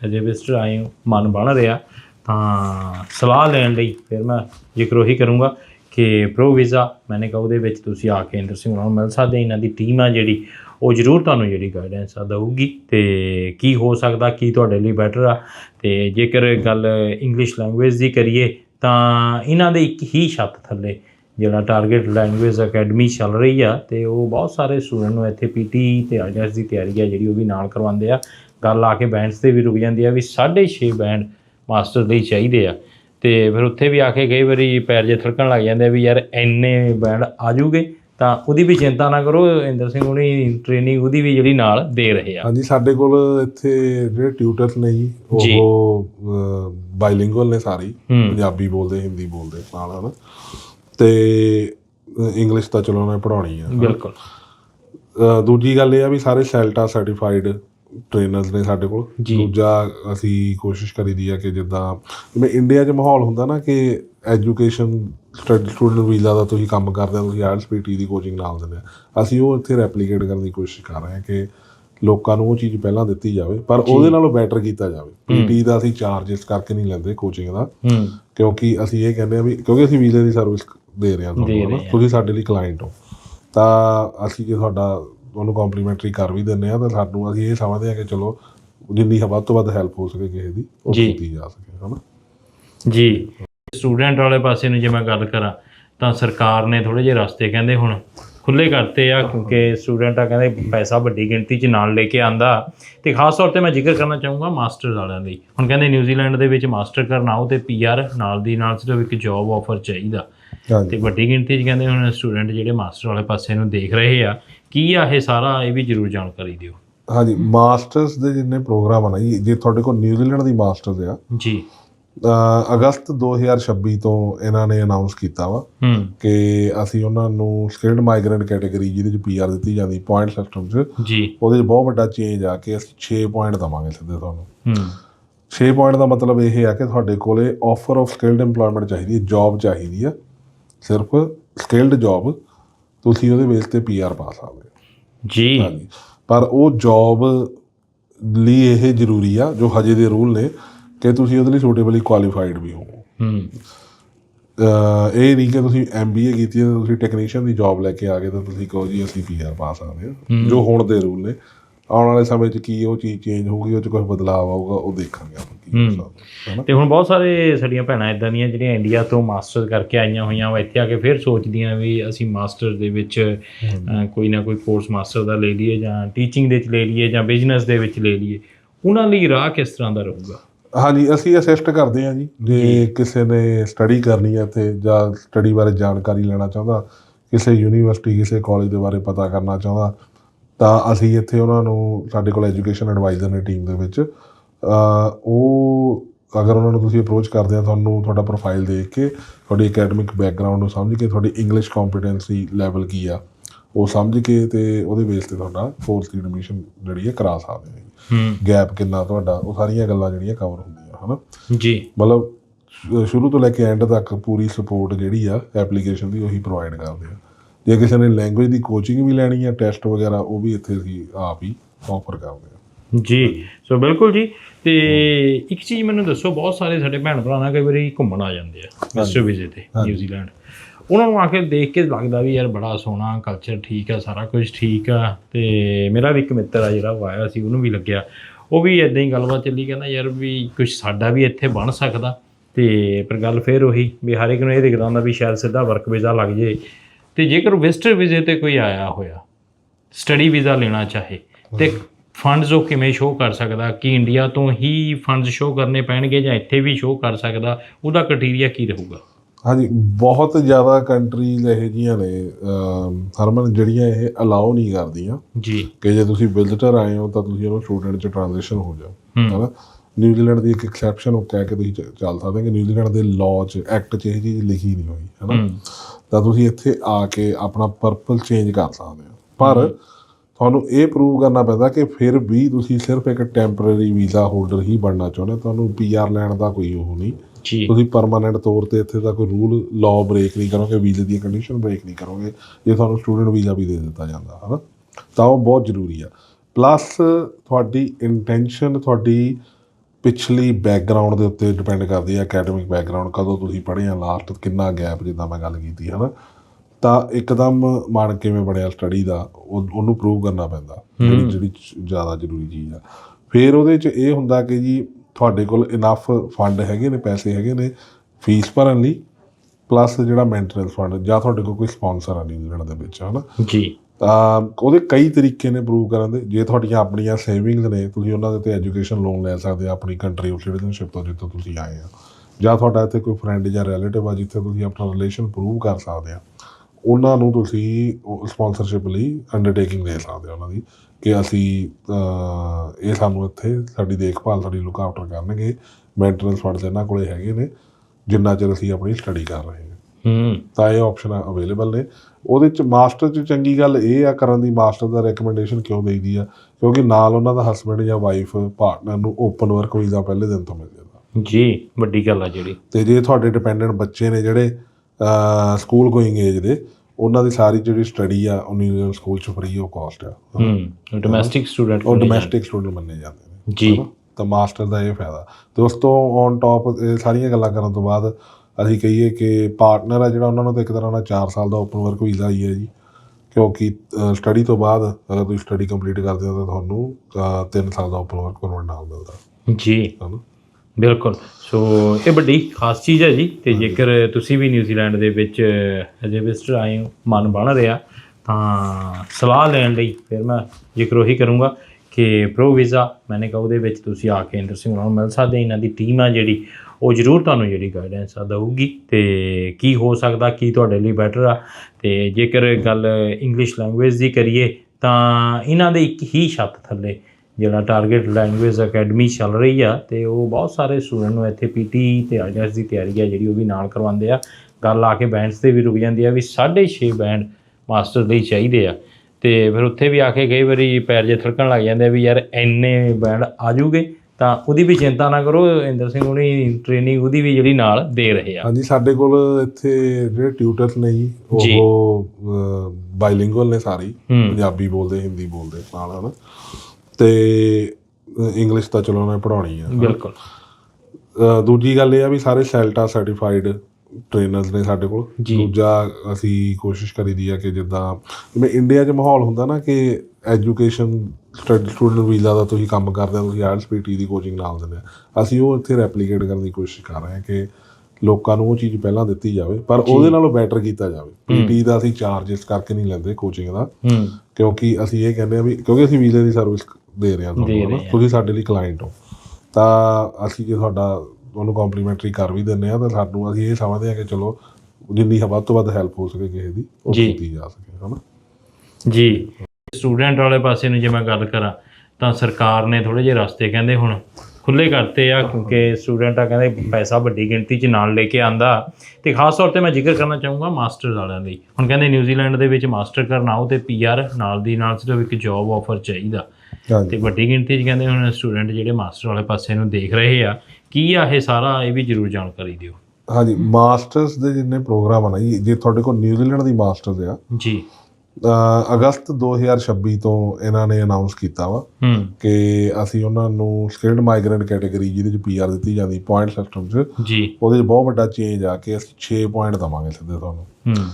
ਅਜੇ ਵਿਜ਼ਟਰ ਆਏ ਹੋ ਮਨ ਬਣ ਰਿਹਾ ਤਾਂ ਸਲਾਹ ਲੈਣ ਲਈ ਫਿਰ ਮੈਂ ਜ਼ਿਕਰ ਉਹੀ ਕਰੂੰਗਾ ਕਿ ਪ੍ਰੋ ਵੀਜ਼ਾ ਮੈਨੇ ਕਹਾ ਉਹਦੇ ਵਿੱਚ ਤੁਸੀਂ ਆ ਕੇ ਇੰਦਰ ਸਿੰਘ ਹੋਰਾਂ ਨੂੰ ਮਿਲ ਸਕਦੇ ਇਹਨਾਂ ਦੀ ਟੀਮ ਆ ਜਿਹੜੀ ਉਹ ਜ਼ਰੂਰ ਤੁਹਾਨੂੰ ਜਿਹੜੀ ਗਾਈਡੈਂਸ ਆ ਦਊਗੀ ਤੇ ਕੀ ਹੋ ਸਕਦਾ, ਕੀ ਤੁਹਾਡੇ ਲਈ ਬੈਟਰ ਆ। ਤੇ ਜੇਕਰ ਗੱਲ ਇੰਗਲਿਸ਼ ਲੈਂਗੁਏਜ ਦੀ ਕਰੀਏ, ਤਾਂ ਇਹਨਾਂ ਦੇ ਇੱਕ ਹੀ ਛੱਤ ਥੱਲੇ ਜਿਹੜਾ ਟਾਰਗੇਟ ਲੈਂਗੁਏਜ ਅਕੈਡਮੀ ਚੱਲ ਰਹੀ ਆ ਤੇ ਉਹ ਬਹੁਤ ਸਾਰੇ ਸਟੂਡੈਂਟ ਨੂੰ ਇੱਥੇ ਪੀਟੀ ਤੇ ਆਈਐਲਟਸ ਦੀ ਤਿਆਰੀ ਆ ਜਿਹੜੀ ਉਹ ਵੀ ਨਾਲ ਕਰਵਾਉਂਦੇ ਆ। ਗੱਲ ਆ ਕੇ ਬੈਂਡਸ ਤੇ ਵੀ ਰੁਕ ਜਾਂਦੀ ਆ ਵੀ 6.5 ਬੈਂਡ ਮਾਸਟਰ ਲਈ ਚਾਹੀਦੇ ਆ। ਤੇ ਫਿਰ ਉੱਥੇ ਵੀ ਆ ਕੇ ਕਈ ਵਾਰੀ ਪੈਰ ਜੇ ਥੜਕਣ ਲੱਗ ਜਾਂਦੇ ਆ ਵੀ ਯਾਰ ਇੰਨੇ ਬੈਂਡ ਆ ਜੂਗੇ ਤਾਂ ਉਹਦੀ ਵੀ ਚਿੰਤਾ ਨਾ ਕਰੋ ਇੰਦਰ ਸਿੰਘ ਹੁਣੀ ਟ੍ਰੇਨਿੰਗ ਉਹਦੀ ਵੀ ਜਿਹੜੀ ਨਾਲ ਦੇ ਰਹੇ ਆ ਹਾਂਜੀ ਸਾਡੇ ਕੋਲ ਇੱਥੇ ਜਿਹੜੇ ਟਿਊਟਰਸ ਨੇ ਜੀ ਜੀ। ਉਹ ਬਾਈਲਿੰਗੁਅਲ ਨੇ ਸਾਰੇ ਹੀ। ਪੰਜਾਬੀ ਬੋਲਦੇ ਹਿੰਦੀ ਬੋਲਦੇ ਨਾਲ ਹਨਾ ਤੇ ਇੰਗਲਿਸ਼ ਤਾਂ ਚਲੋ ਉਹਨੇ ਪੜਾਉਣੀ ਆ ਬਿਲਕੁਲ ਅ, ਦੂਜੀ ਗੱਲ ਇਹ ਆ ਵੀ ਸਾਰੇ ਸੈਲਟਾ ਸਰਟੀਫਾਈਡ ਟ੍ਰੇਨਰਸ ਨੇ ਸਾਡੇ ਕੋਲ। ਦੂਜਾ ਅਸੀਂ ਕੋਸ਼ਿਸ਼ ਕਰੀਦੀ ਆ ਕਿ ਜਿੱਦਾਂ ਜਿਵੇਂ ਇੰਡੀਆ 'ਚ ਮਾਹੌਲ ਹੁੰਦਾ ਨਾ ਕਿ ਐਜੂਕੇਸ਼ਨ ਸਟੂਡੈਂਟ ਵੀਜ਼ਾ ਦਾ ਤੁਸੀਂ ਕੰਮ ਕਰਦੇ ਹੋ ਤੁਸੀਂ ਆਇਲਸ ਪੀਟੀ ਦੀ ਕੋਚਿੰਗ ਨਾਲ ਦਿੰਦੇ ਆ ਅਸੀਂ ਉਹ ਇੱਥੇ ਰੈਪਲੀਕੇਟ ਕਰਨ ਦੀ ਕੋਸ਼ਿਸ਼ ਕਰ ਰਹੇ ਹਾਂ ਕਿ ਲੋਕਾਂ ਨੂੰ ਉਹ ਚੀਜ਼ ਪਹਿਲਾਂ ਦਿੱਤੀ ਜਾਵੇ ਪਰ ਉਹਦੇ ਨਾਲੋਂ ਬੈਟਰ ਕੀਤਾ ਜਾਵੇ। ਪੀਟੀ ਦਾ ਅਸੀਂ ਚਾਰजेस ਕਰਕੇ ਨਹੀਂ ਲੈਂਦੇ ਕੋਚਿੰਗ ਦਾ ਕਿਉਂਕਿ ਅਸੀਂ ਇਹ ਕਹਿੰਦੇ ਆ ਵੀ ਕਿਉਂਕਿ ਅਸੀਂ ਵੀਜ਼ੇ ਦੀ ਸਰਵਿਸ ਦੇ ਰਹੇ ਹਾਂ ਤੁਹਾਨੂੰ। ਤੁਸੀਂ ਸਾਡੇ ਲਈ ਕਲਾਇੰਟ ਹੋ। ਤਾਂ ਅਸੀਂ ਜੇ ਤੁਹਾਡਾ ਉਹਨੂੰ ਕੰਪਲੀਮੈਂਟਰੀ ਕਰ ਵੀ ਦਿੰਨੇ ਆ ਤਾਂ ਸਾਨੂੰ ਅਸੀਂ ਇਹ ਸਮਝਦੇ ਆ ਕਿ ਚਲੋ ਜਿੰਨੀ ਵੱਧ ਤੋਂ ਵੱਧ ਹੈਲਪ ਹੋ ਸਕੇ ਕਿਸੇ ਦੀ ਉਹ। ਕੀਤੀ ਜਾ ਸਕੇ ਹਨਾ। ਜੀ। ਸਟੂਡੈਂਟ ਵਾਲੇ ਪਾਸੇ ਨੂੰ ਜੇ ਮੈਂ ਗੱਲ ਕਰਾਂ ਤਾਂ ਸਰਕਾਰ ਨੇ ਥੋੜੇ ਜਿਹੇ ਰਸਤੇ ਕਹਿੰਦੇ ਹੁਣ ਖੁੱਲੇ ਕਰਤੇ ਆ ਕਿਉਂਕਿ ਸਟੂਡੈਂਟ ਆ ਕਹਿੰਦੇ ਪੈਸਾ ਵੱਡੀ ਗਿਣਤੀ 'ਚ ਨਾਲ ਲੈ ਕੇ ਆਂਦਾ। ਤੇ ਖਾਸ ਤੌਰ ਤੇ ਮੈਂ ਜ਼ਿਕਰ ਕਰਨਾ ਚਾਹੂੰਗਾ ਮਾਸਟਰਸ ਵਾਲਿਆਂ ਲਈ। ਹੁਣ ਕਹਿੰਦੇ ਨਿਊਜ਼ੀਲੈਂਡ ਦੇ ਵਿੱਚ ਮਾਸਟਰ ਕਰਨ ਆਓ ਤੇ ਪੀਆਰ ਨਾਲ ਦੀ ਨਾਲ ਸਿਰਫ ਇੱਕ ਜੌਬ ਆਫਰ ਚਾਹੀਦਾ। ਤੇ ਵੱਡੀ ਗਿਣਤੀ 'ਚ ਕਹਿੰਦੇ ਹੁਣ ਸਟੂਡੈਂਟ ਜਿਹੜੇ ਮਾਸਟਰ ਵਾਲੇ ਪਾਸੇ ਨੂੰ ਦੇਖ ਰਹੇ ਆ ਕੀ ਆ ਇਹ ਸਾਰਾ ਇਹ ਵੀ ਜ਼ਰੂਰ ਜਾਣਕਾਰੀ ਦਿਓ। ਹਾਂਜੀ ਮਾਸਟਰਸ ਦੇ ਜਿੰਨੇ ਪ੍ਰੋਗਰਾਮ ਆ ਨਾ ਜੀ ਜੇ ਤੁਹਾਡੇ ਕੋਲ ਨਿਊਜ਼ੀਲੈਂਡ ਦੀ ਮਾਸਟਰਸ ਆ ਜੀ। ਅਗਸਤ 2026 ਤੋਂ ਇਹਨਾਂ ਨੇ ਅਨਾਉਂਸ ਕੀਤਾ ਵਾ ਕਿ ਅਸੀਂ ਉਹਨਾਂ ਨੂੰ ਸਕਿਲਡ ਮਾਈਗ੍ਰੈਂਟ ਕੈਟਾਗਰੀ ਜਿਹਦੇ ਚ ਪੀਆਰ ਦਿੱਤੀ ਜਾਂਦੀ ਪੁਆਇੰਟ ਸਿਸਟਮ 'ਚ ਜੀ। ਉਹਦੇ 'ਚ ਬਹੁਤ ਵੱਡਾ ਚੇਂਜ ਆ ਕਿ ਅਸੀਂ 6 ਪੁਆਇੰਟ ਦਵਾਂਗੇ ਸਿੱਧੇ ਤੁਹਾਨੂੰ ਹੂੰ। 6 ਪੁਆਇੰਟ ਦਾ ਮਤਲਬ ਇਹ ਹੈ ਕਿ ਤੁਹਾਡੇ ਕੋਲੇ ਆਫਰ ਆਫ ਸਕਿਲਡ EMPLOYMENT ਚਾਹੀਦੀ ਹੈ ਜੌਬ ਚਾਹੀਦੀ ਆ ਸਿਰਫ ਸਕਿਲਡ ਜੌਬ ਤੁਸੀਂ ਉਹਦੇ ਬੇਸ ਤੇ ਪੀਆਰ ਪਾ ਸਕਦੇ ਜੀ। ਪਰ ਉਹ ਜੌਬ ਲਈ ਇਹ ਜ਼ਰੂਰੀ ਆ ਜੋ ਹਜੇ ਦੇ ਰੂਲ ਨੇ ਕਿ ਤੁਸੀਂ ਉਹਦੇ ਲਈ ਸੂਟੇਬਲੀ ਕੁਆਲੀਫਾਈਡ ਵੀ ਹੋ। ਹੂੰ। ਇਹ ਨਹੀਂ ਕਿ ਤੁਸੀਂ ਐਮਬੀਏ ਕੀਤੀ ਹੈ ਤੁਸੀਂ ਟੈਕਨੀਸ਼ੀਅਨ ਦੀ ਜੌਬ ਲੈ ਕੇ ਆ ਗਏ ਤਾਂ ਤੁਸੀਂ ਕਹੋ ਜੀ ਅਸੀਂ ਪੀਆਰ ਪਾ ਸਕਦੇ ਹਾਂ ਜੋ ਹੁਣ ਦੇ ਰੂਲ ਨੇ। ਆਉਣ ਵਾਲੇ ਸਮੇਂ 'ਚ ਕੀ ਉਹ ਚੀਜ਼ ਚੇਂਜ ਹੋਊਗੀ ਉਹ 'ਚ ਕੁਝ ਬਦਲਾਅ ਆਊਗਾ ਉਹ ਦੇਖਾਂਗੇ ਆਪਾਂ ਤੇ ਹੁਣ ਬਹੁਤ ਸਾਰੇ ਸਾਡੀਆਂ ਭੈਣਾਂ ਇਦਾਂ ਦੀਆਂ ਜਿਹੜੀਆਂ ਇੰਡੀਆ ਤੋਂ ਮਾਸਟਰ ਕਰਕੇ ਆਈਆਂ ਹੋਈਆਂ ਵਾ ਇੱਥੇ ਆ ਕੇ ਫਿਰ ਸੋਚਦੀਆਂ ਵੀ ਅਸੀਂ ਮਾਸਟਰ ਦੇ ਵਿੱਚ ਕੋਈ ਨਾ ਕੋਈ ਕੋਰਸ ਮਾਸਟਰ ਦਾ ਲੈ ਲਈਏ ਜਾਂ ਟੀਚਿੰਗ ਦੇ ਵਿੱਚ ਲੈ ਲਈਏ ਜਾਂ ਬਿਜ਼ਨਸ ਦੇ ਵਿੱਚ ਲੈ ਲਈਏ। ਉਹਨਾਂ ਲਈ ਰਾਹ ਕਿਸ ਤਰ੍ਹਾਂ ਦਾ ਰਹੂਗਾ? ਹਾਂਜੀ ਅਸੀਂ ਅਸਿਸਟ ਕਰਦੇ ਹਾਂ ਜੀ। ਜੇ ਕਿਸੇ ਨੇ ਸਟੱਡੀ ਕਰਨੀ ਹੈ ਤੇ ਜਾਂ ਸਟੱਡੀ ਬਾਰੇ ਜਾਣਕਾਰੀ ਲੈਣਾ ਚਾਹੁੰਦਾ ਕਿਸੇ ਯੂਨੀਵਰਸਿਟੀ ਕਿਸੇ ਕਾਲਜ ਦੇ ਬਾਰੇ ਪਤਾ ਕਰਨਾ ਚਾਹੁੰਦਾ ਤਾਂ ਅਸੀਂ ਇੱਥੇ ਉਹਨਾਂ ਨੂੰ ਸਾਡੇ ਕੋਲ ਐਜੂਕੇਸ਼ਨ ਐਡਵਾਈਜ਼ਰ ਨੇ ਟੀਮ ਦੇ ਵਿੱਚ ਉਹ ਅਗਰ ਉਹਨਾਂ ਨੂੰ ਤੁਸੀਂ ਅਪਰੋਚ ਕਰਦੇ ਆ ਤੁਹਾਨੂੰ ਤੁਹਾਡਾ ਪ੍ਰੋਫਾਈਲ ਦੇਖ ਕੇ ਤੁਹਾਡੀ ਅਕੈਡਮਿਕ ਬੈਕਗ੍ਰਾਉਂਡ ਨੂੰ ਸਮਝ ਕੇ ਤੁਹਾਡੀ ਇੰਗਲਿਸ਼ ਕੰਪੀਟੈਂਸੀ ਲੈਵਲ ਕੀ ਆ ਉਹ ਸਮਝ ਕੇ ਤੇ ਉਹਦੇ ਬੇਸ ਤੇ ਤੁਹਾਡਾ ਫੋਰਥ ਦੀ ਐਡਮਿਸ਼ਨ ਜਿਹੜੀ ਹੈ ਕਰਾ ਸਕਦੇ ਨੇ ਗੈਪ ਕਿੰਨਾ ਤੁਹਾਡਾ ਉਹ ਸਾਰੀਆਂ ਗੱਲਾਂ ਜਿਹੜੀਆਂ ਕਵਰ ਹੁੰਦੀਆਂ ਹਨਾ? ਜੀ। ਮਤਲਬ ਸ਼ੁਰੂ ਤੋਂ ਲੈ ਕੇ ਐਂਡ ਤੱਕ ਪੂਰੀ ਸਪੋਰਟ ਜਿਹੜੀ ਆ ਐਪਲੀਕੇਸ਼ਨ ਦੀ ਉਹੀ ਪ੍ਰੋਵਾਈਡ ਕਰਦੇ ਆ। ਜੇ ਕਿਸੇ ਨੇ ਲੈਂਗੁਏਜ ਦੀ ਕੋਚਿੰਗ ਵੀ ਲੈਣੀ ਆ ਟੈਸਟ ਵਗੈਰਾ ਉਹ ਵੀ ਇੱਥੇ ਅਸੀਂ ਆਪ ਹੀ ਆਫਰ ਕਰਦੇ ਆ। ਜੀ। ਸੋ ਬਿਲਕੁਲ ਜੀ। ਤੇ ਇੱਕ ਚੀਜ਼ ਮੈਨੂੰ ਦੱਸੋ ਬਹੁਤ ਸਾਰੇ ਸਾਡੇ ਭੈਣ ਭਰਾ ਨਾ ਕਈ ਵਾਰੀ ਘੁੰਮਣ ਆ ਜਾਂਦੇ ਆ ਮਿਸਟਰ ਵਿਜੇ ਤੇ ਨਿਊਜ਼ੀਲੈਂਡ। ਉਹਨਾਂ ਨੂੰ ਆ ਕੇ ਦੇਖ ਕੇ ਲੱਗਦਾ ਵੀ ਯਾਰ ਬੜਾ ਸੋਹਣਾ ਕਲਚਰ ਠੀਕ ਆ ਸਾਰਾ ਕੁਝ ਠੀਕ ਆ। ਤੇ ਮੇਰਾ ਵੀ ਇੱਕ ਮਿੱਤਰ ਆ ਜਿਹੜਾ ਉਹ ਆਇਆ ਸੀ ਉਹਨੂੰ ਵੀ ਲੱਗਿਆ। ਉਹ ਵੀ ਇਦਾਂ ਹੀ ਗੱਲਬਾਤ ਚੱਲੀ ਕਹਿੰਦਾ ਯਾਰ ਵੀ ਕੁਝ ਸਾਡਾ ਵੀ ਇੱਥੇ ਬਣ ਸਕਦਾ। ਤੇ ਪਰ ਗੱਲ ਫੇਰ ਉਹੀ ਵੀ ਹਰ ਇੱਕ ਨੂੰ ਇਹ ਦਿਖਦਾ ਹੁੰਦਾ ਵੀ ਸ਼ਾਇਦ ਸਿੱਧਾ ਵਰਕ ਵੀਜ਼ਾ ਲੱਗ ਜੇ। ਤੇ ਜੇਕਰ ਵਿਜ਼ਟਰ ਵੀਜ਼ੇ ਤੇ ਕੋਈ ਆਇਆ ਹੋਇਆ ਸਟੱਡੀ ਵੀਜ਼ਾ ਲੈਣਾ ਚਾਹੇ ਤੇ ਫੰਡਸ ਉਹ ਕਿਵੇਂ ਸ਼ੋਅ ਕਰ ਸਕਦਾ? ਕਿ ਇੰਡੀਆ ਤੋਂ ਹੀ ਫੰਡਸ ਸ਼ੋਅ ਕਰਨੇ ਪੈਣਗੇ ਜਾਂ ਇੱਥੇ ਵੀ ਸ਼ੋਅ ਕਰ ਸਕਦਾ? ਉਹਦਾ ਕ੍ਰਾਈਟੇਰੀਆ ਕੀ ਰਹੂਗਾ? ਹਾਂਜੀ ਬਹੁਤ ਜ਼ਿਆਦਾ ਕੰਟਰੀਜ਼ ਇਹੋ ਜਿਹੀਆਂ ਨੇ ਹਰਮਨ ਜਿਹੜੀਆਂ ਇਹ ਅਲਾਉ ਨਹੀਂ ਕਰਦੀਆਂ। ਜੀ। ਕਿ ਜੇ ਤੁਸੀਂ ਵਿਜ਼ਿਟਰ ਆਏ ਹੋ ਤਾਂ ਤੁਸੀਂ ਉਹਨੂੰ ਸਟੂਡੈਂਟ ਚ ਟ੍ਰਾਂਜੀਸ਼ਨ ਹੋ ਜਾਓ। ਹੂੰ। ਹਨਾ? ਨਿਊਜ਼ੀਲੈਂਡ ਦੀ ਇੱਕ ਐਕਸੈਪਸ਼ਨ ਉਹ ਕਹਿ ਕੇ ਤੁਸੀਂ ਚੱਲ ਸਕਦੇ ਕਿ ਨਿਊਜ਼ੀਲੈਂਡ ਦੇ ਲਾਅ 'ਚ ਐਕਟ 'ਚ ਇਹ ਚੀਜ਼ ਲਿਖੀ ਨਹੀਂ ਹੋਈ ਹਨਾ? ਤਾਂ ਤੁਸੀਂ ਇੱਥੇ ਆ ਕੇ ਆਪਣਾ ਪਰਪਲ ਚੇਂਜ ਕਰ ਸਕਦੇ ਹੋ। ਪਰ ਤੁਹਾਨੂੰ ਇਹ ਪ੍ਰੂਵ ਕਰਨਾ ਪੈਂਦਾ ਕਿ ਫਿਰ ਵੀ ਤੁਸੀਂ ਸਿਰਫ ਇੱਕ ਟੈਂਪਰੇਰੀ ਵੀਜ਼ਾ ਹੋਲਡਰ ਹੀ ਬਣਨਾ ਚਾਹੁੰਦੇ। ਤੁਹਾਨੂੰ ਪੀਆਰ ਲੈਣ ਦਾ ਕੋਈ ਉਹ ਨਹੀਂ। ਜੀ। ਤੁਸੀਂ ਪਰਮਾਨੈਂਟ ਤੌਰ ਤੇ ਇੱਥੇ ਦਾ ਕੋਈ ਰੂਲ ਲਾਅ ਬ੍ਰੇਕ ਨਹੀਂ ਕਰੋਗੇ ਵੀਜ਼ੇ ਦੀਆਂ ਕੰਡੀਸ਼ਨ ਬ੍ਰੇਕ ਨਹੀਂ ਕਰੋਗੇ ਜੇ ਤੁਹਾਨੂੰ ਸਟੂਡੈਂਟ ਵੀਜ਼ਾ ਵੀ ਦੇ ਦਿੱਤਾ ਜਾਂਦਾ ਹਨਾ? ਤਾਂ ਉਹ ਬਹੁਤ ਜ਼ਰੂਰੀ ਆ। ਪਲੱਸ ਤੁਹਾਡੀ ਇੰਟੈਂਸ਼ਨ ਤੁਹਾਡੀ ਪਿਛਲੀ ਬੈਕਗ੍ਰਾਉਂਡ ਦੇ ਉੱਤੇ ਡਿਪੈਂਡ ਕਰਦੀ ਹੈ ਅਕੈਡਮਿਕ ਬੈਕਗ੍ਰਾਉਂਡ ਕਦੋਂ ਤੁਸੀਂ ਪੜ੍ਹੇ ਆ ਲਾਸਟ ਕਿੰਨਾ ਗੈਪ ਜਿੱਦਾਂ ਮੈਂ ਗੱਲ ਕੀਤੀ ਹੈ ਨਾ ਤਾਂ ਇੱਕਦਮ ਮਨ ਕਿਵੇਂ ਬਣਿਆ ਸਟੱਡੀ ਦਾ ਉਹ- ਉਹਨੂੰ ਪ੍ਰੂਵ ਕਰਨਾ ਪੈਂਦਾ ਜਿਹੜੀ ਜਿਹੜੀ ਜ਼ਿਆਦਾ ਜ਼ਰੂਰੀ ਚੀਜ਼ ਆ। ਫਿਰ ਉਹਦੇ 'ਚ ਇਹ ਹੁੰਦਾ ਕਿ ਜੀ ਤੁਹਾਡੇ ਕੋਲ ਇਨਫ ਫੰਡ ਹੈਗੇ ਨੇ ਪੈਸੇ ਹੈਗੇ ਨੇ ਫੀਸ ਭਰਨ ਲਈ ਪਲੱਸ ਜਿਹੜਾ ਮੇਨਟੇਨੈਂਸ ਫੰਡ ਜਾਂ ਤੁਹਾਡੇ ਕੋਲ ਕੋਈ ਸਪਾਂਸਰ ਆ ਨਿਊਜ਼ੀਲੈਂਡ ਦੇ ਵਿੱਚ ਹਨਾ? ਜੀ। ਤਾਂ ਉਹਦੇ ਕਈ ਤਰੀਕੇ ਨੇ ਪ੍ਰੂਵ ਕਰਨ ਦੇ। ਜੇ ਤੁਹਾਡੀਆਂ ਆਪਣੀਆਂ ਸੇਵਿੰਗਸ ਨੇ ਤੁਸੀਂ ਉਹਨਾਂ ਦੇ ਤੇ ਐਜੂਕੇਸ਼ਨ ਲੋਨ ਲੈ ਸਕਦੇ ਆ ਆਪਣੀ ਕੰਟਰੀ ਆਫ ਸਿਟੀਜ਼ਨਸ਼ਿਪ ਤੋਂ ਜਿੱਥੋਂ ਤੁਸੀਂ ਆਏ ਆ। ਜਾਂ ਤੁਹਾਡਾ ਇੱਥੇ ਕੋਈ ਫਰੈਂਡ ਜਾਂ ਰਿਲੇਟਿਵ ਆ ਜਿੱਥੇ ਤੁਸੀਂ ਆਪਣਾ ਰਿਲੇਸ਼ਨ ਪ੍ਰੂਵ ਕਰ ਸਕਦੇ ਆ। ਉਹਨਾਂ ਨੂੰ ਤੁਸੀਂ ਸਪਾਂਸਰਸ਼ਿਪ ਲਈ ਅੰਡਰਟੇਕਿੰਗ ਦੇ ਸਕਦੇ ਆ ਉਹਨਾਂ ਦੀ ਕਿ ਅਸੀਂ ਇਹ ਸਾਨੂੰ ਇੱਥੇ ਸਾਡੀ ਦੇਖਭਾਲ ਸਾਡੀ ਲੁੱਕ ਆਫਟਰ ਕਰਨਗੇ ਮੇਨਟੇਨੈਂਸ ਫੰਡਸ ਇਹਨਾਂ ਕੋਲੇ ਹੈਗੇ ਨੇ ਜਿੰਨਾ ਚਿਰ ਅਸੀਂ ਆਪਣੀ ਸਟੱਡੀ ਕਰ ਰਹੇ ਹਾਂ। ਹੂੰ। ਤਾਂ ਇਹ ਆਪਸ਼ਨ ਅਵੇਲੇਬਲ ਨੇ। ਉਹਦੇ ਚ ਮਾਸਟਰ ਚ ਚੰਗੀ ਗੱਲ ਇਹ ਆ ਕਰਨ ਦੀ ਮਾਸਟਰ ਦਾ ਰეკਮੈਂਡੇਸ਼ਨ ਕਿਉਂ ਦੇਈਦੀ ਆ? ਕਿਉਂਕਿ ਨਾਲ ਉਹਨਾਂ ਦਾ ਹਸਬੰਡ ਜਾਂ ਵਾਈਫ ਪਾਰਟਨਰ ਨੂੰ ਓਪਨ ਵਰਕ ਵੀਜ਼ਾ ਪਹਿਲੇ ਦਿਨ ਤੋਂ ਮਿਲ ਜਾਂਦਾ। ਜੀ ਵੱਡੀ ਗੱਲ ਆ ਜਿਹੜੀ। ਤੇ ਜੇ ਤੁਹਾਡੇ ਡਿਪੈਂਡੈਂਟ ਬੱਚੇ ਨੇ ਜਿਹੜੇ ਸਕੂਲ ਗੋਇੰਗ ਏਜ ਦੇ ਉਹਨਾਂ ਦੀ ਸਾਰੀ ਜਿਹੜੀ ਸਟੱਡੀ ਆ ਉਹ ਨਿਊਜ਼ੀਲੈਂਡ ਸਕੂਲ ਚ ਫ੍ਰੀ ਆਫ ਕਾਸਟ ਆ ਹੂੰ ਡੋਮੈਸਟਿਕ ਸਟੂਡੈਂਟ ਉਹ ਡੋਮੈਸਟਿਕ ਸਟੂਡੈਂਟ ਮੰਨੇ ਜਾਂਦੇ ਨੇ ਜੀ? ਤਾਂ ਮਾਸਟਰ ਦਾ ਇਹ ਫਾਇਦਾ ਤੇ ਉਸ ਤੋਂ ਔਨ ਟਾਪ ਸਾਰੀਆਂ ਗੱਲਾਂ ਕਰਨ ਤੋਂ ਬਾਅਦ ਅਸੀਂ ਕਹੀਏ ਕਿ ਪਾਰਟਨਰ ਆ ਜਿਹੜਾ ਉਹਨਾਂ ਨੂੰ ਤਾਂ ਇੱਕ ਤਰ੍ਹਾਂ ਨਾਲ 4 ਸਾਲ ਦਾ ਓਪਨ ਵਰਕ ਵੀਜ਼ਾ ਹੀ ਹੈ ਜੀ ਕਿਉਂਕਿ ਸਟੱਡੀ ਤੋਂ ਬਾਅਦ ਅਗਰ ਤੁਸੀਂ ਸਟੱਡੀ ਕੰਪਲੀਟ ਕਰਦੇ ਹੋ ਤਾਂ ਤੁਹਾਨੂੰ 3 ਸਾਲ ਦਾ ਓਪਨ ਵਰਕ ਪਰਮਿਟ ਨਾਲ ਮਿਲਦਾ ਜੀ ਬਿਲਕੁਲ ਸੋ ਇਹ ਵੱਡੀ ਖਾਸ ਚੀਜ਼ ਹੈ ਜੀ ਤੇ ਜੇਕਰ ਤੁਸੀਂ ਵੀ ਨਿਊਜ਼ੀਲੈਂਡ ਦੇ ਵਿੱਚ ਅਜੇ ਵਿਜ਼ਟਰ ਆਏ ਹੋ ਮਨ ਬਣ ਰਿਹਾ ਤਾਂ ਸਲਾਹ ਲੈਣ ਲਈ ਫਿਰ ਮੈਂ ਜ਼ਿਕਰ ਉਹੀ ਕਰੂੰਗਾ ਕਿ ਪ੍ਰੋ ਵੀਜ਼ਾ ਮੈਨੇ ਕਹਾ ਉਹਦੇ ਵਿੱਚ ਤੁਸੀਂ ਆ ਕੇ ਇੰਦਰ ਸਿੰਘ ਹੋਰਾਂ ਨੂੰ ਮਿਲ ਸਕਦੇ ਇਹਨਾਂ ਦੀ ਟੀਮ ਆ ਜਿਹੜੀ ਉਹ ਜ਼ਰੂਰ ਤੁਹਾਨੂੰ ਜਿਹੜੀ ਗਾਈਡੈਂਸ ਆ ਦਊਗੀ ਤੇ ਕੀ ਹੋ ਸਕਦਾ ਕੀ ਤੁਹਾਡੇ ਲਈ ਬੈਟਰ ਆ ਤੇ ਜੇਕਰ ਗੱਲ ਇੰਗਲਿਸ਼ ਲੈਂਗੁਏਜ ਦੀ ਕਰੀਏ ਤਾਂ ਇਹਨਾਂ ਦੇ ਇੱਕ ਹੀ ਛੱਤ ਥੱਲੇ ਜਿਹੜਾ ਟਾਰਗੇਟ ਲੈਂਗੁਏਜ ਅਕੈਡਮੀ ਚੱਲ ਰਹੀ ਆ ਤੇ ਉਹ ਬਹੁਤ ਸਾਰੇ ਸਟੂਡੈਂਟ ਨੂੰ ਇੱਥੇ ਪੀਟੀ ਤੇ ਆਈਐਲਟਸ ਦੀ ਤਿਆਰੀ ਆ ਜਿਹੜੀ ਉਹ ਵੀ ਨਾਲ ਕਰਵਾਉਂਦੇ ਆ। ਗੱਲ ਆ ਕੇ ਬੈਂਡਸ ਤੇ ਵੀ ਰੁਕ ਜਾਂਦੀ ਆ ਵੀ 6.5 ਬੈਂਡ ਮਾਸਟਰ ਲਈ ਚਾਹੀਦੇ ਆ। ਤੇ ਫਿਰ ਉੱਥੇ ਵੀ ਆ ਕੇ ਕਈ ਵਾਰੀ ਪੈਰ ਜੇ ਥੜਕਣ ਲੱਗ ਜਾਂਦੇ ਆ ਵੀ ਯਾਰ ਇੰਨੇ ਬੈਂਡ ਆ ਜੂਗੇ ਤਾਂ ਉਹਦੀ ਵੀ ਚਿੰਤਾ ਨਾ ਕਰੋ ਇੰਦਰ ਸਿੰਘ ਹੁਣੀ ਟ੍ਰੇਨਿੰਗ ਉਹਦੀ ਵੀ ਜਿਹੜੀ ਨਾਲ ਦੇ ਰਹੇ ਆ। ਹਾਂਜੀ ਸਾਡੇ ਕੋਲ ਇੱਥੇ ਜਿਹੜੇ ਟਿਊਟਰਸ ਨੇ ਜੀ। ਉਹ ਬਾਈਲਿੰਗੁਅਲ ਨੇ ਸਾਰੇ ਪੰਜਾਬੀ ਬੋਲਦੇ ਹਿੰਦੀ ਬੋਲਦੇ ਨਾਲ ਹਨਾ। ਤੇ ਇੰਗਲਿਸ਼ ਤਾਂ ਚਲੋ ਉਹਨੇ ਪੜਾਉਣੀ ਆ ਬਿਲਕੁਲ। ਦੂਜੀ ਗੱਲ ਇਹ ਆ ਵੀ ਸਾਰੇ ਸੈਲਟਾ ਸਰਟੀਫਾਈਡ ਟ੍ਰੇਨਰਸ ਨੇ ਸਾਡੇ ਕੋਲ। ਦੂਜਾ ਅਸੀਂ ਕੋਸ਼ਿਸ਼ ਕਰੀਦੀ ਆ ਕਿ ਜਿੱਦਾਂ ਜਿਵੇਂ ਇੰਡੀਆ 'ਚ ਮਾਹੌਲ ਹੁੰਦਾ ਨਾ ਕਿ ਐਜੂਕੇਸ਼ਨ ਸਟੂਡੈਂਟ ਵੀਜ਼ਾ ਦਾ ਤੁਸੀਂ ਕੰਮ ਕਰਦੇ ਹੋ ਤੁਸੀਂ ਆਇਲਸ ਪੀਟੀ ਦੀ ਕੋਚਿੰਗ ਨਾਲ ਦਿੰਦੇ ਆ। ਅਸੀਂ ਉਹ ਇੱਥੇ ਰੈਪਲੀਕੇਟ ਕਰਨ ਦੀ ਕੋਸ਼ਿਸ਼ ਕਰ ਰਹੇ ਹਾਂ ਕਿ ਲੋਕਾਂ ਨੂੰ ਉਹ ਚੀਜ਼ ਪਹਿਲਾਂ ਦਿੱਤੀ ਜਾਵੇ ਪਰ ਉਹਦੇ ਨਾਲੋਂ ਬੈਟਰ ਕੀਤਾ ਜਾਵੇ। ਪੀਟੀ ਦਾ ਅਸੀਂ ਚਾਰजेस ਕਰਕੇ ਨਹੀਂ ਲੈਂਦੇ ਕੋਚਿੰਗ ਦਾ ਕਿਉਂਕਿ ਅਸੀਂ ਇਹ ਕਹਿੰਦੇ ਆ ਵੀ ਕਿਉਂਕਿ ਅਸੀਂ ਵੀਜ਼ੇ ਦੀ ਸਰਵਿਸ ਦੇ ਰਹੇ ਹਾਂ ਦੇ ਰਹੇ। ਤੁਸੀਂ ਸਾਡੇ ਲਈ ਕਲਾਇੰਟ ਹੋ। ਤਾਂ ਅਸੀਂ ਜੇ ਤੁਹਾਡਾ ਉਹਨੂੰ ਕੰਪਲੀਮੈਂਟਰੀ ਕਰ ਵੀ ਦਿੰਨੇ ਆ ਤਾਂ ਸਾਨੂੰ ਅਸੀਂ ਇਹ ਸਮਝਦੇ ਆ ਕਿ ਚਲੋ ਜਿੰਨੀ ਵੱਧ ਤੋਂ ਵੱਧ ਹੈਲਪ ਹੋ ਸਕੇ ਕਿਸੇ ਦੀ ਉਹ ਜੀ। ਕੀਤੀ ਜਾ ਸਕੇ ਹਨਾ? ਜੀ। ਸਟੂਡੈਂਟ ਵਾਲੇ ਪਾਸੇ ਨੂੰ ਜੇ ਮੈਂ ਗੱਲ ਕਰਾਂ ਤਾਂ ਸਰਕਾਰ ਨੇ ਥੋੜੇ ਜਿਹੇ ਰਸਤੇ ਕਹਿੰਦੇ ਹੁਣ ਖੁੱਲੇ ਕਰਤੇ ਆ ਕਿਉਂਕਿ ਸਟੂਡੈਂਟ ਆ ਕਹਿੰਦੇ ਪੈਸਾ ਵੱਡੀ ਗਿਣਤੀ 'ਚ ਨਾਲ ਲੈ ਕੇ ਆਂਦਾ। ਤੇ ਖਾਸ ਤੌਰ ਤੇ ਮੈਂ ਜ਼ਿਕਰ ਕਰਨਾ ਚਾਹੂੰਗਾ ਮਾਸਟਰਸ ਵਾਲਿਆਂ ਲਈ। ਹੁਣ ਕਹਿੰਦੇ ਨਿਊਜ਼ੀਲੈਂਡ ਦੇ ਵਿੱਚ ਮਾਸਟਰ ਕਰਨ ਆਓ ਤੇ ਪੀਆਰ ਨਾਲ ਦੀ ਨਾਲ ਸਿਰਫ ਇੱਕ ਜੌਬ ਆਫਰ ਚਾਹੀਦਾ। ਤੇ ਵੱਡੀ ਗਿਣਤੀ 'ਚ ਕਹਿੰਦੇ ਹੁਣ ਸਟੂਡੈਂਟ ਜਿਹੜੇ ਮਾਸਟਰ ਵਾਲੇ ਪਾਸੇ ਨੂੰ ਦੇਖ ਰਹੇ ਆ ਕੀ ਆ ਇਹ ਸਾਰਾ ਇਹ ਵੀ ਜ਼ਰੂਰ ਜਾਣਕਾਰੀ ਦਿਓ। ਹਾਂਜੀ ਮਾਸਟਰਸ ਦੇ ਜਿੰਨੇ ਪ੍ਰੋਗਰਾਮ ਆ ਨਾ ਜੀ ਜੇ ਤੁਹਾਡੇ ਕੋਲ ਨਿਊਜ਼ੀਲੈਂਡ ਦੀ ਮਾਸਟਰਸ ਆ ਜੀ। ਅਗਸਤ 2026 ਤੋਂ ਇਹਨਾਂ ਨੇ ਅਨਾਉਂਸ ਕੀਤਾ ਵਾ ਹੂੰ। ਕਿ ਅਸੀਂ ਉਹਨਾਂ ਨੂੰ ਸਕਿਲਡ ਮਾਈਗ੍ਰੈਂਟ ਕੈਟਾਗਰੀ ਜਿਹਦੇ ਚ ਪੀਆਰ ਦਿੱਤੀ ਜਾਂਦੀ ਪੁਆਇੰਟ ਸਿਸਟਮ 'ਚ ਜੀ। ਉਹਦੇ 'ਚ ਬਹੁਤ ਵੱਡਾ ਚੇਂਜ ਆ ਕਿ ਅਸੀਂ 6 ਪੁਆਇੰਟ ਦਵਾਂਗੇ ਸਿੱਧੇ ਤੁਹਾਨੂੰ ਹੂੰ।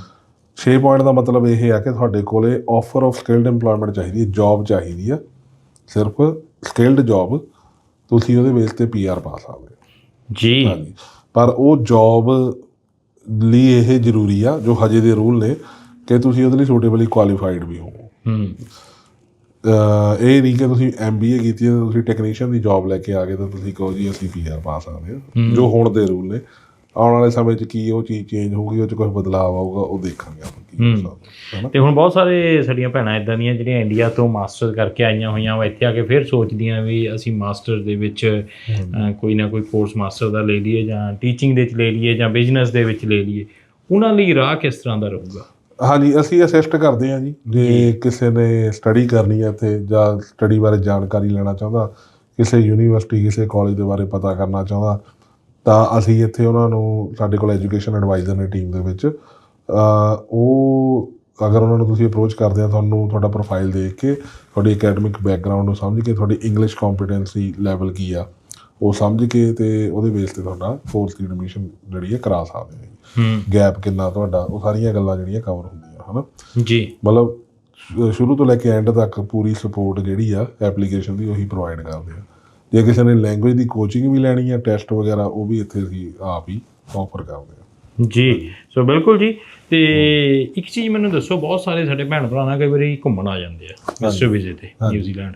6 ਪੁਆਇੰਟ ਦਾ ਮਤਲਬ ਇਹ ਆ ਕਿ ਤੁਹਾਡੇ ਕੋਲੇ ਆਫਰ ਆਫ ਸਕਿਲਡ EMPLOYMENT ਚਾਹੀਦੀ ਹੈ ਜੌਬ ਚਾਹੀਦੀ ਆ ਸਿਰਫ ਸਕਿਲਡ ਜੌਬ ਤੁਸੀਂ ਉਹਦੇ ਬੇਸ ਤੇ ਪੀਆਰ ਪਾ ਸਕਦੇ ਹੋ। ਜੀ। ਪਰ ਉਹ ਜੌਬ ਲਈ ਇਹ ਜ਼ਰੂਰੀ ਆ ਜੋ ਹਜੇ ਦੇ ਰੂਲ ਨੇ ਕਿ ਤੁਸੀਂ ਉਹਦੇ ਲਈ ਸੂਟੇਬਲੀ ਕੁਆਲੀਫਾਈਡ ਵੀ ਹੋ। ਹੂੰ ਇਹ ਨਹੀਂ ਕਿ ਤੁਸੀਂ ਐਮਬੀਏ ਕੀਤੀ ਹੈ ਤੁਸੀਂ ਟੈਕਨੀਸ਼ੀਅਨ ਦੀ ਜੌਬ ਲੈ ਕੇ ਆ ਗਏ ਤਾਂ ਤੁਸੀਂ ਕਹੋ ਜੀ ਅਸੀਂ ਪੀਆਰ ਪਾ ਸਕਦੇ ਹਾਂ। ਜੋ ਹੁਣ ਦੇ ਰੂਲ ਨੇ। ਆਉਣ ਵਾਲੇ ਸਮੇਂ 'ਚ ਕੀ ਉਹ ਚੀਜ਼ ਚੇਂਜ ਹੋਊਗੀ ਉਹ 'ਚ ਕੁਝ ਬਦਲਾਅ ਆਊਗਾ ਉਹ ਦੇਖਾਂਗੇ ਆਪਾਂ ਕੀ ਹੋ। ਸਕਦਾ ਹੈ ਨਾ? ਤੇ ਹੁਣ ਬਹੁਤ ਸਾਰੇ ਸਾਡੀਆਂ ਭੈਣਾਂ ਇਦਾਂ ਦੀਆਂ ਜਿਹੜੀਆਂ ਇੰਡੀਆ ਤੋਂ ਮਾਸਟਰ ਕਰਕੇ ਆਈਆਂ ਹੋਈਆਂ ਵਾ ਇੱਥੇ ਆ ਕੇ ਫਿਰ ਸੋਚਦੀਆਂ ਵੀ ਅਸੀਂ ਮਾਸਟਰ ਦੇ ਵਿੱਚ ਕੋਈ ਨਾ ਕੋਈ ਕੋਰਸ ਮਾਸਟਰ ਦਾ ਲੈ ਲਈਏ ਜਾਂ ਟੀਚਿੰਗ ਦੇ ਵਿੱਚ ਲੈ ਲਈਏ ਜਾਂ ਬਿਜ਼ਨਸ ਦੇ ਵਿੱਚ ਲੈ ਲਈਏ। ਉਹਨਾਂ ਲਈ ਰਾਹ ਕਿਸ ਤਰ੍ਹਾਂ ਦਾ ਰਹੂਗਾ? ਹਾਂਜੀ ਅਸੀਂ ਅਸਿਸਟ ਕਰਦੇ ਹਾਂ ਜੀ। ਜੇ ਕਿਸੇ ਨੇ ਸਟੱਡੀ ਕਰਨੀ ਹੈ ਤੇ ਜਾਂ ਸਟੱਡੀ ਬਾਰੇ ਜਾਣਕਾਰੀ ਲੈਣਾ ਚਾਹੁੰਦਾ ਕਿਸੇ ਯੂਨੀਵਰਸਿਟੀ ਕਿਸੇ ਕਾਲਜ ਦੇ ਬਾਰੇ ਪਤਾ ਕਰਨਾ ਚਾਹੁੰਦਾ ਤਾਂ ਅਸੀਂ ਇੱਥੇ ਉਹਨਾਂ ਨੂੰ ਸਾਡੇ ਕੋਲ ਐਜੂਕੇਸ਼ਨ ਐਡਵਾਈਜ਼ਰ ਨੇ ਟੀਮ ਦੇ ਵਿੱਚ ਉਹ ਅਗਰ ਉਹਨਾਂ ਨੂੰ ਤੁਸੀਂ ਅਪਰੋਚ ਕਰਦੇ ਆ ਤੁਹਾਨੂੰ ਤੁਹਾਡਾ ਪ੍ਰੋਫਾਈਲ ਦੇਖ ਕੇ ਤੁਹਾਡੀ ਅਕੈਡਮਿਕ ਬੈਕਗ੍ਰਾਉਂਡ ਨੂੰ ਸਮਝ ਕੇ ਤੁਹਾਡੀ ਇੰਗਲਿਸ਼ ਕੰਪੀਟੈਂਸੀ ਲੈਵਲ ਕੀ ਆ ਉਹ ਸਮਝ ਕੇ ਤੇ ਉਹਦੇ ਬੇਸ ਤੇ ਤੁਹਾਡਾ ਫੋਰਥ ਐਡਮਿਸ਼ਨ ਜਿਹੜੀ ਹੈ ਕਰਾ ਸਕਦੇ ਨੇ ਹੂੰ। ਗੈਪ ਕਿੰਨਾ ਤੁਹਾਡਾ ਉਹ ਸਾਰੀਆਂ ਗੱਲਾਂ ਜਿਹੜੀਆਂ ਕਵਰ ਹੁੰਦੀਆਂ ਹਨਾ? ਜੀ। ਮਤਲਬ ਸ਼ੁਰੂ ਤੋਂ ਲੈ ਕੇ ਐਂਡ ਤੱਕ ਪੂਰੀ ਸਪੋਰਟ ਜਿਹੜੀ ਆ ਐਪਲੀਕੇਸ਼ਨ ਦੀ ਉਹੀ ਪ੍ਰੋਵਾਈਡ ਕਰਦੇ ਆ। ਜੇ ਕਿਸੇ ਨੇ ਲੈਂਗੁਏਜ ਦੀ ਕੋਚਿੰਗ ਵੀ ਲੈਣੀ ਆ ਟੈਸਟ ਵਗੈਰਾ ਉਹ ਵੀ ਇੱਥੇ ਅਸੀਂ ਆਪ ਹੀ ਆਫਰ ਕਰਦੇ ਆ। ਜੀ ਸੋ ਬਿਲਕੁਲ ਜੀ। ਤੇ ਇੱਕ ਚੀਜ਼ ਮੈਨੂੰ ਦੱਸੋ ਬਹੁਤ ਸਾਰੇ ਸਾਡੇ ਭੈਣ ਭਰਾ ਨਾ ਕਈ ਵਾਰੀ ਘੁੰਮਣ ਆ ਜਾਂਦੇ ਆ ਮਿਸਟਰ ਵਿਜ਼ੇ ਤੇ ਨਿਊਜ਼ੀਲੈਂਡ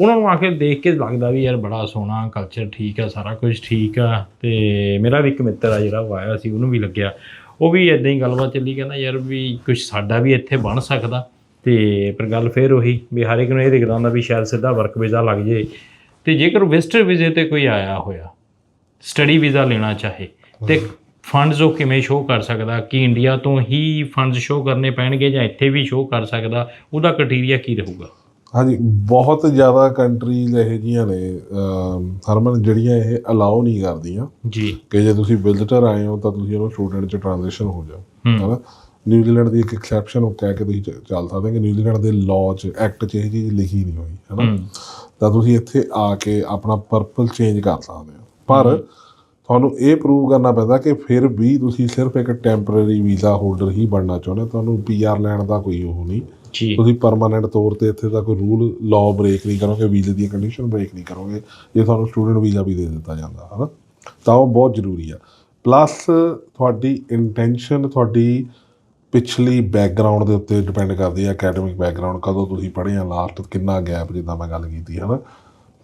ਉਹਨਾਂ ਨੂੰ ਆ ਕੇ ਦੇਖ ਕੇ ਲੱਗਦਾ ਵੀ ਯਾਰ ਬੜਾ ਸੋਹਣਾ ਕਲਚਰ ਠੀਕ ਆ ਸਾਰਾ ਕੁਝ ਠੀਕ ਆ। ਤੇ ਮੇਰਾ ਵੀ ਇੱਕ ਮਿੱਤਰ ਆ ਜਿਹੜਾ ਉਹ ਆਇਆ ਸੀ ਉਹਨੂੰ ਵੀ ਲੱਗਿਆ। ਉਹ ਵੀ ਇਦਾਂ ਹੀ ਗੱਲਬਾਤ ਚੱਲੀ ਕਹਿੰਦਾ ਯਾਰ ਵੀ ਕੁਝ ਸਾਡਾ ਵੀ ਇੱਥੇ ਬਣ ਸਕਦਾ। ਤੇ ਪਰ ਗੱਲ ਫੇਰ ਉਹੀ ਵੀ ਹਰ ਇੱਕ ਨੂੰ ਇਹ ਦਿਖਦਾ ਹੁੰਦਾ ਵੀ ਸ਼ਾਇਦ ਸਿੱਧਾ ਵਰਕ ਵੀਜ਼ਾ ਲੱਗ ਜੇ। ਤੇ ਜੇਕਰ ਵਿਜ਼ਟਰ ਵੀਜ਼ੇ ਤੇ ਕੋਈ ਆਇਆ ਹੋਇਆ ਸਟੱਡੀ ਵੀਜ਼ਾ ਲੈਣਾ ਚਾਹੇ ਤੇ ਫੰਡਸ ਉਹ ਕਿਵੇਂ ਸ਼ੋਅ ਕਰ ਸਕਦਾ? ਕਿ ਇੰਡੀਆ ਤੋਂ ਹੀ ਫੰਡਸ ਸ਼ੋਅ ਕਰਨੇ ਪੈਣਗੇ ਜਾਂ ਇੱਥੇ ਵੀ ਸ਼ੋਅ ਕਰ ਸਕਦਾ? ਉਹਦਾ ਕ੍ਰਾਈਟੇਰੀਆ ਕੀ ਰਹੂਗਾ? ਹਾਂਜੀ ਬਹੁਤ ਜ਼ਿਆਦਾ ਕੰਟਰੀਜ਼ ਇਹੋ ਜਿਹੀਆਂ ਨੇ ਹਰਮਨ ਜਿਹੜੀਆਂ ਇਹ ਅਲਾਉ ਨਹੀਂ ਕਰਦੀਆਂ। ਜੀ। ਕਿ ਜੇ ਤੁਸੀਂ ਵਿਜ਼ਿਟਰ ਆਏ ਹੋ ਤਾਂ ਤੁਸੀਂ ਉਹਨੂੰ ਸਟੂਡੈਂਟ ਚ ਟ੍ਰਾਂਜੀਸ਼ਨ ਹੋ ਜਾਓ ਹੂੰ ਹਨਾ? ਨਿਊਜ਼ੀਲੈਂਡ ਦੀ ਇੱਕ ਐਕਸੈਪਸ਼ਨ ਉਹ ਕਹਿ ਕੇ ਤੁਸੀਂ ਚੱਲ ਸਕਦੇ ਹੋ ਕਿ ਨਿਊਜ਼ੀਲੈਂਡ ਦੇ ਲਾਅ 'ਚ ਐਕਟ 'ਚ ਇਹ ਚੀਜ਼ ਲਿਖੀ ਨਹੀਂ ਹੋਈ ਹਨਾ ਹੂੰ। ਤਾਂ ਤੁਸੀਂ ਇੱਥੇ ਆ ਕੇ ਆਪਣਾ ਪਰਪਲ ਚੇਂਜ ਕਰ ਸਕਦੇ ਹੋ। ਪਰ ਤੁਹਾਨੂੰ ਇਹ ਪ੍ਰੂਵ ਕਰਨਾ ਪੈਂਦਾ ਕਿ ਫਿਰ ਵੀ ਤੁਸੀਂ ਸਿਰਫ ਇੱਕ ਟੈਂਪਰੇਰੀ ਵੀਜ਼ਾ ਹੋਲਡਰ ਹੀ ਬਣਨਾ ਚਾਹੁੰਦੇ ਹੋ। ਤੁਹਾਨੂੰ ਪੀਆਰ ਲੈਣ ਦਾ ਕੋਈ ਉਹ ਨਹੀਂ। ਤੁਸੀਂ ਪਰਮਾਨੈਂਟ ਤੌਰ ਤੇ ਇੱਥੇ ਦਾ ਕੋਈ ਰੂਲ ਲਾਅ ਬ੍ਰੇਕ ਨਹੀਂ ਕਰੋਗੇ ਵੀਜ਼ੇ ਦੀਆਂ ਕੰਡੀਸ਼ਨ ਬ੍ਰੇਕ ਨਹੀਂ ਕਰੋਗੇ ਜੇ ਤੁਹਾਨੂੰ ਸਟੂਡੈਂਟ ਵੀਜ਼ਾ ਵੀ ਦੇ ਦਿੱਤਾ ਜਾਂਦਾ ਹਨਾ ਤਾਂ ਉਹ ਬਹੁਤ ਜ਼ਰੂਰੀ ਆ। ਪਲੱਸ ਤੁਹਾਡੀ ਇੰਟੈਂਸ਼ਨ ਤੁਹਾਡੀ ਪਿਛਲੀ ਬੈਕਗ੍ਰਾਉਂਡ ਦੇ ਉੱਤੇ ਡਿਪੈਂਡ ਕਰਦੀ ਹੈ ਅਕੈਡਮਿਕ ਬੈਕਗ੍ਰਾਉਂਡ ਕਦੋਂ ਤੁਸੀਂ ਪੜ੍ਹੇ ਆ ਲਾਸਟ ਕਿੰਨਾ ਗੈਪ ਜਿੱਦਾਂ ਮੈਂ ਗੱਲ ਕੀਤੀ ਹੈ ਨਾ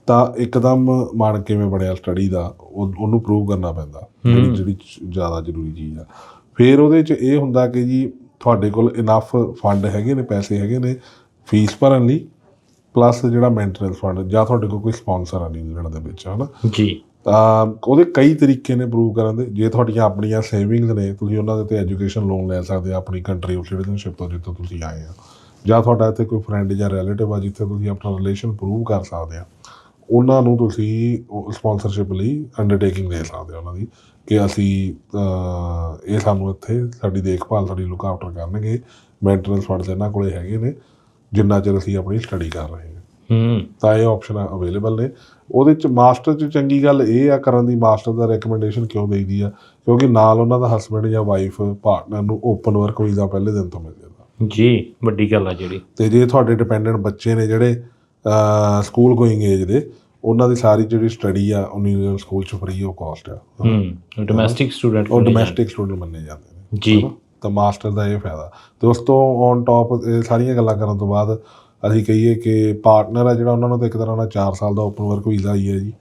ਤਾਂ ਇੱਕਦਮ ਮਨ ਕਿਵੇਂ ਬਣਿਆ ਸਟੱਡੀ ਦਾ ਉਹ- ਉਹਨੂੰ ਪ੍ਰੂਵ ਕਰਨਾ ਪੈਂਦਾ ਜਿਹੜੀ ਜਿਹੜੀ ਜ਼ਿਆਦਾ ਜ਼ਰੂਰੀ ਚੀਜ਼ ਆ। ਫਿਰ ਉਹਦੇ 'ਚ ਇਹ ਹੁੰਦਾ ਕਿ ਜੀ ਤੁਹਾਡੇ ਕੋਲ ਇਨਫ ਫੰਡ ਹੈਗੇ ਨੇ ਪੈਸੇ ਹੈਗੇ ਨੇ ਫੀਸ ਭਰਨ ਲਈ ਪਲੱਸ ਜਿਹੜਾ ਮੇਨਟੇਨੈਂਸ ਫੰਡ ਜਾਂ ਤੁਹਾਡੇ ਕੋਲ ਕੋਈ ਸਪਾਂਸਰ ਆ ਨਿਊਜ਼ੀਲੈਂਡ ਦੇ ਵਿੱਚ ਹਨਾ? ਜੀ। ਤਾਂ ਉਹਦੇ ਕਈ ਤਰੀਕੇ ਨੇ ਪ੍ਰੂਵ ਕਰਨ ਦੇ। ਜੇ ਤੁਹਾਡੀਆਂ ਆਪਣੀਆਂ ਸੇਵਿੰਗਸ ਨੇ ਤੁਸੀਂ ਉਹਨਾਂ ਦੇ ਤੇ ਐਜੂਕੇਸ਼ਨ ਲੋਨ ਲੈ ਸਕਦੇ ਆ ਆਪਣੀ ਕੰਟਰੀ ਆਫ ਸਿਟੀਜ਼ਨਸ਼ਿਪ ਤੋਂ ਜਿੱਥੋਂ ਤੁਸੀਂ ਆਏ ਆ। ਜਾਂ ਤੁਹਾਡਾ ਇੱਥੇ ਕੋਈ ਫਰੈਂਡ ਜਾਂ ਰਿਲੇਟਿਵ ਆ ਜਿੱਥੇ ਤੁਸੀਂ ਆਪਣਾ ਰਿਲੇਸ਼ਨ ਪ੍ਰੂਵ ਕਰ ਸਕਦੇ ਆ। ਉਹਨਾਂ ਨੂੰ ਤੁਸੀਂ ਸਪਾਂਸਰਸ਼ਿਪ ਲਈ ਅੰਡਰਟੇਕਿੰਗ ਦੇ ਸਕਦੇ ਹੋ ਉਹਨਾਂ ਦੀ ਕਿ ਅਸੀਂ ਇਹ ਸਾਨੂੰ ਇੱਥੇ ਸਾਡੀ ਦੇਖਭਾਲ ਸਾਡੀ ਲੁੱਕ ਆਫਟਰ ਕਰਨਗੇ। ਮੇਨਟੇਨੈਂਸ ਫੰਡਸ ਇਹਨਾਂ ਕੋਲੇ ਹੈਗੇ ਨੇ ਜਿੰਨਾ ਚਿਰ ਅਸੀਂ ਆਪਣੀ ਸਟੱਡੀ ਕਰ ਰਹੇ ਹਾਂ। ਹੂੰ। ਤਾਂ ਇਹ ਆਪਸ਼ਨ ਅਵੇਲੇਬਲ ਨੇ। ਉਹਦੇ ਚ ਮਾਸਟਰ ਚ ਚੰਗੀ ਗੱਲ ਇਹ ਆ ਕਰਨ ਦੀ ਮਾਸਟਰ ਦਾ ਰეკਮੈਂਡੇਸ਼ਨ ਕਿਉਂ ਦੇਈਦੀ ਆ? ਕਿਉਂਕਿ ਨਾਲ ਉਹਨਾਂ ਦਾ ਹਸਬੰਡ ਜਾਂ ਵਾਈਫ ਪਾਰਟਨਰ ਨੂੰ ਓਪਨ ਵਰਕ ਵੀਜ਼ਾ ਪਹਿਲੇ ਦਿਨ ਤੋਂ ਮਿਲ ਜਾਂਦਾ। ਜੀ ਵੱਡੀ ਗੱਲ ਆ ਜਿਹੜੀ। ਤੇ ਜੇ ਤੁਹਾਡੇ ਡਿਪੈਂਡੈਂਟ ਬੱਚੇ ਨੇ ਜਿਹੜੇ ਸਕੂਲ ਗੋਇੰਗ ਏਜ ਦੇ ਉਹਨਾਂ ਦੀ ਸਾਰੀ ਜਿਹੜੀ ਸਟੱਡੀ ਆ ਉਹ ਨਿਊਜ਼ੀਲੈਂਡ ਸਕੂਲ ਚ ਫ੍ਰੀ ਆਫ ਕਾਸਟ ਆ। ਹੂੰ ਡੋਮੈਸਟਿਕ ਸਟੂਡੈਂਟ ਉਹ ਡੋਮੈਸਟਿਕ ਸਟੂਡੈਂਟ ਮੰਨੇ ਜਾਂਦੇ ਨੇ। ਜੀ। ਤਾਂ ਮਾਸਟਰ ਦਾ ਇਹ ਫਾਇਦਾ। ਤੇ ਉਸ ਤੋਂ ਔਨ ਟਾਪ ਸਾਰੀਆਂ ਗੱਲਾਂ ਕਰਨ ਤੋਂ ਬਾਅਦ ਅਸੀਂ ਕਹੀਏ ਕਿ ਪਾਰਟਨਰ ਆ ਜਿਹੜਾ ਉਹਨਾਂ ਨੂੰ ਤਾਂ ਇੱਕ ਤਰ੍ਹਾਂ ਨਾਲ 4 ਸਾਲ ਦਾ ਓਪਨ ਵਰਕ ਵੀਜ਼ਾ ਹੀ ਹੈ ਜੀ।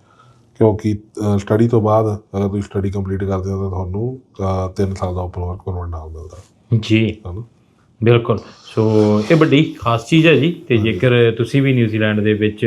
ਕਿਉਂਕਿ ਸਟੱਡੀ ਤੋਂ ਬਾਅਦ ਅਗਰ ਤੁਸੀਂ ਸਟੱਡੀ ਕੰਪਲੀਟ ਕਰਦੇ ਹੋ ਤਾਂ ਤੁਹਾਨੂੰ 3 ਸਾਲ ਦਾ ਓਪਨ ਵਰਕ ਪਰਮਿਟ ਨਾਲ ਮਿਲਦਾ। ਜੀ। ਬਿਲਕੁਲ। ਸੋ ਇਹ ਵੱਡੀ ਖਾਸ ਚੀਜ਼ ਹੈ ਜੀ। ਤੇ ਜੇਕਰ ਤੁਸੀਂ ਵੀ ਨਿਊਜ਼ੀਲੈਂਡ ਦੇ ਵਿੱਚ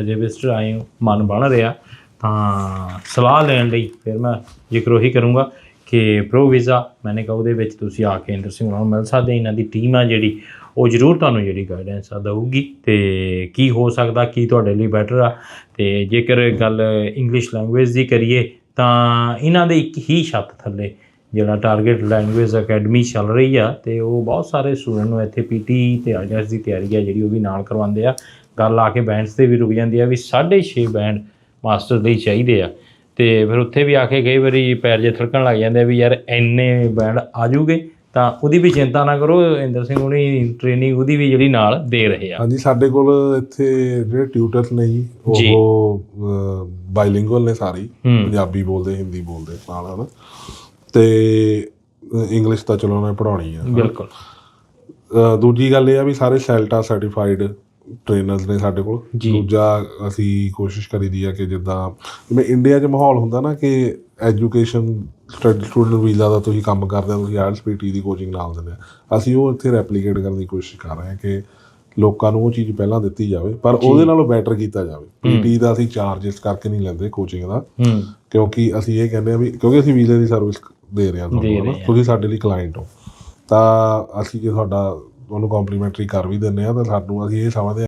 ਅਜੇ ਵਿਜ਼ਟਰ ਆਏ ਹੋ ਮਨ ਬਣ ਰਿਹਾ ਤਾਂ ਸਲਾਹ ਲੈਣ ਲਈ ਫਿਰ ਮੈਂ ਜ਼ਿਕਰ ਉਹੀ ਕਰੂੰਗਾ ਕਿ ਪ੍ਰੋ ਵੀਜ਼ਾ ਮੈਨੇ ਕਹਾ ਉਹਦੇ ਵਿੱਚ ਤੁਸੀਂ ਆ ਕੇ ਇੰਦਰ ਸਿੰਘ ਹੋਰਾਂ ਨੂੰ ਮਿਲ ਸਕਦੇ ਇਹਨਾਂ ਦੀ ਟੀਮ ਆ ਜਿਹੜੀ ਉਹ ਜ਼ਰੂਰ ਤੁਹਾਨੂੰ ਜਿਹੜੀ ਗਾਈਡੈਂਸ ਆ ਦਊਗੀ ਤੇ ਕੀ ਹੋ ਸਕਦਾ, ਕੀ ਤੁਹਾਡੇ ਲਈ ਬੈਟਰ ਆ। ਤੇ ਜੇਕਰ ਗੱਲ ਇੰਗਲਿਸ਼ ਲੈਂਗੁਏਜ ਦੀ ਕਰੀਏ, ਤਾਂ ਇਹਨਾਂ ਦੇ ਇੱਕ ਹੀ ਛੱਤ ਥੱਲੇ ਜਿਹੜਾ ਟਾਰਗੇਟ ਲੈਂਗੁਏਜ ਅਕੈਡਮੀ ਚੱਲ ਰਹੀ ਆ ਤੇ ਉਹ ਬਹੁਤ ਸਾਰੇ ਸਟੂਡੈਂਟ ਨੂੰ ਇੱਥੇ ਪੀਟੀ ਤੇ ਆਈਐਲਟਸ ਦੀ ਤਿਆਰੀ ਆ ਜਿਹੜੀ ਉਹ ਵੀ ਨਾਲ ਕਰਵਾਉਂਦੇ ਆ। ਗੱਲ ਆ ਕੇ ਬੈਂਡਸ ਤੇ ਵੀ ਰੁਕ ਜਾਂਦੀ ਆ ਵੀ 6.5 ਬੈਂਡ ਮਾਸਟਰ ਲਈ ਚਾਹੀਦੇ ਆ। ਤੇ ਫਿਰ ਉੱਥੇ ਵੀ ਆ ਕੇ ਕਈ ਵਾਰੀ ਪੈਰ ਜੇ ਥੜਕਣ ਲੱਗ ਜਾਂਦੇ ਆ ਵੀ ਯਾਰ ਇੰਨੇ ਬੈਂਡ ਆ ਜੂਗੇ ਤਾਂ ਉਹਦੀ ਵੀ ਚਿੰਤਾ ਨਾ ਕਰੋ ਇੰਦਰ ਸਿੰਘ ਹੁਣੀ ਟ੍ਰੇਨਿੰਗ ਉਹਦੀ ਵੀ ਜਿਹੜੀ ਨਾਲ ਦੇ ਰਹੇ ਆ। ਹਾਂਜੀ ਸਾਡੇ ਕੋਲ ਇੱਥੇ ਜਿਹੜੇ ਟਿਊਟਰਸ ਨੇ ਜੀ ਜੀ। ਉਹ ਬਾਈਲਿੰਗੁਅਲ ਨੇ ਸਾਰੇ ਪੰਜਾਬੀ ਬੋਲਦੇ ਹਿੰਦੀ ਬੋਲਦੇ ਨਾਲ ਹਨਾ। ਤੇ ਇੰਗਲਿਸ਼ ਤਾਂ ਚਲੋ ਉਹਨੇ ਪੜਾਉਣੀ ਆ ਬਿਲਕੁਲ। ਦੂਜੀ ਗੱਲ ਇਹ ਆ ਵੀ ਸਾਰੇ ਸੈਲਟਾ ਸਰਟੀਫਾਈਡ ਟ੍ਰੇਨਰਸ ਨੇ ਸਾਡੇ ਕੋਲ। ਦੂਜਾ ਅਸੀਂ ਕੋਸ਼ਿਸ਼ ਕਰੀਦੀ ਆ ਕਿ ਜਿੱਦਾਂ ਜਿਵੇਂ ਇੰਡੀਆ 'ਚ ਮਾਹੌਲ ਹੁੰਦਾ ਨਾ ਕਿ ਐਜੂਕੇਸ਼ਨ ਸਟੂਡੈਂਟ ਵੀਜ਼ਾ ਦਾ ਤੁਸੀਂ ਕੰਮ ਕਰਦੇ ਹੋ ਤੁਸੀਂ ਆਇਲਸ ਪੀਟੀ ਦੀ ਕੋਚਿੰਗ ਨਾਲ ਦਿੰਦੇ ਆ। ਅਸੀਂ ਉਹ ਇੱਥੇ ਰੈਪਲੀਕੇਟ ਕਰਨ ਦੀ ਕੋਸ਼ਿਸ਼ ਕਰ ਰਹੇ ਹਾਂ ਕਿ ਲੋਕਾਂ ਨੂੰ ਉਹ ਚੀਜ਼ ਪਹਿਲਾਂ ਦਿੱਤੀ ਜਾਵੇ ਪਰ ਉਹਦੇ ਨਾਲੋਂ ਬੈਟਰ ਕੀਤਾ ਜਾਵੇ। ਪੀਟੀ ਦਾ ਅਸੀਂ ਚਾਰजेस ਕਰਕੇ ਨਹੀਂ ਲੈਂਦੇ ਕੋਚਿੰਗ ਦਾ ਕਿਉਂਕਿ ਅਸੀਂ ਇਹ ਕਹਿੰਦੇ ਆ ਵੀ ਕਿਉਂਕਿ ਅਸੀਂ ਵੀਜ਼ੇ ਦੀ ਸਰਵਿਸ ਦੇ ਰਹੇ ਹਾਂ ਤੁਹਾਨੂੰ। ਤੁਸੀਂ ਸਾਡੇ ਲਈ ਕਲਾਇੰਟ ਹੋ। ਤਾਂ ਅਸੀਂ ਜੇ ਤੁਹਾਡਾ ਉਹਨੂੰ ਕੰਪਲੀਮੈਂਟਰੀ ਕਰ ਵੀ ਦਿੰਦੇ ਆ ਤਾਂ ਸਾਨੂੰ ਅਸੀਂ ਇਹ ਸਮਝਦੇ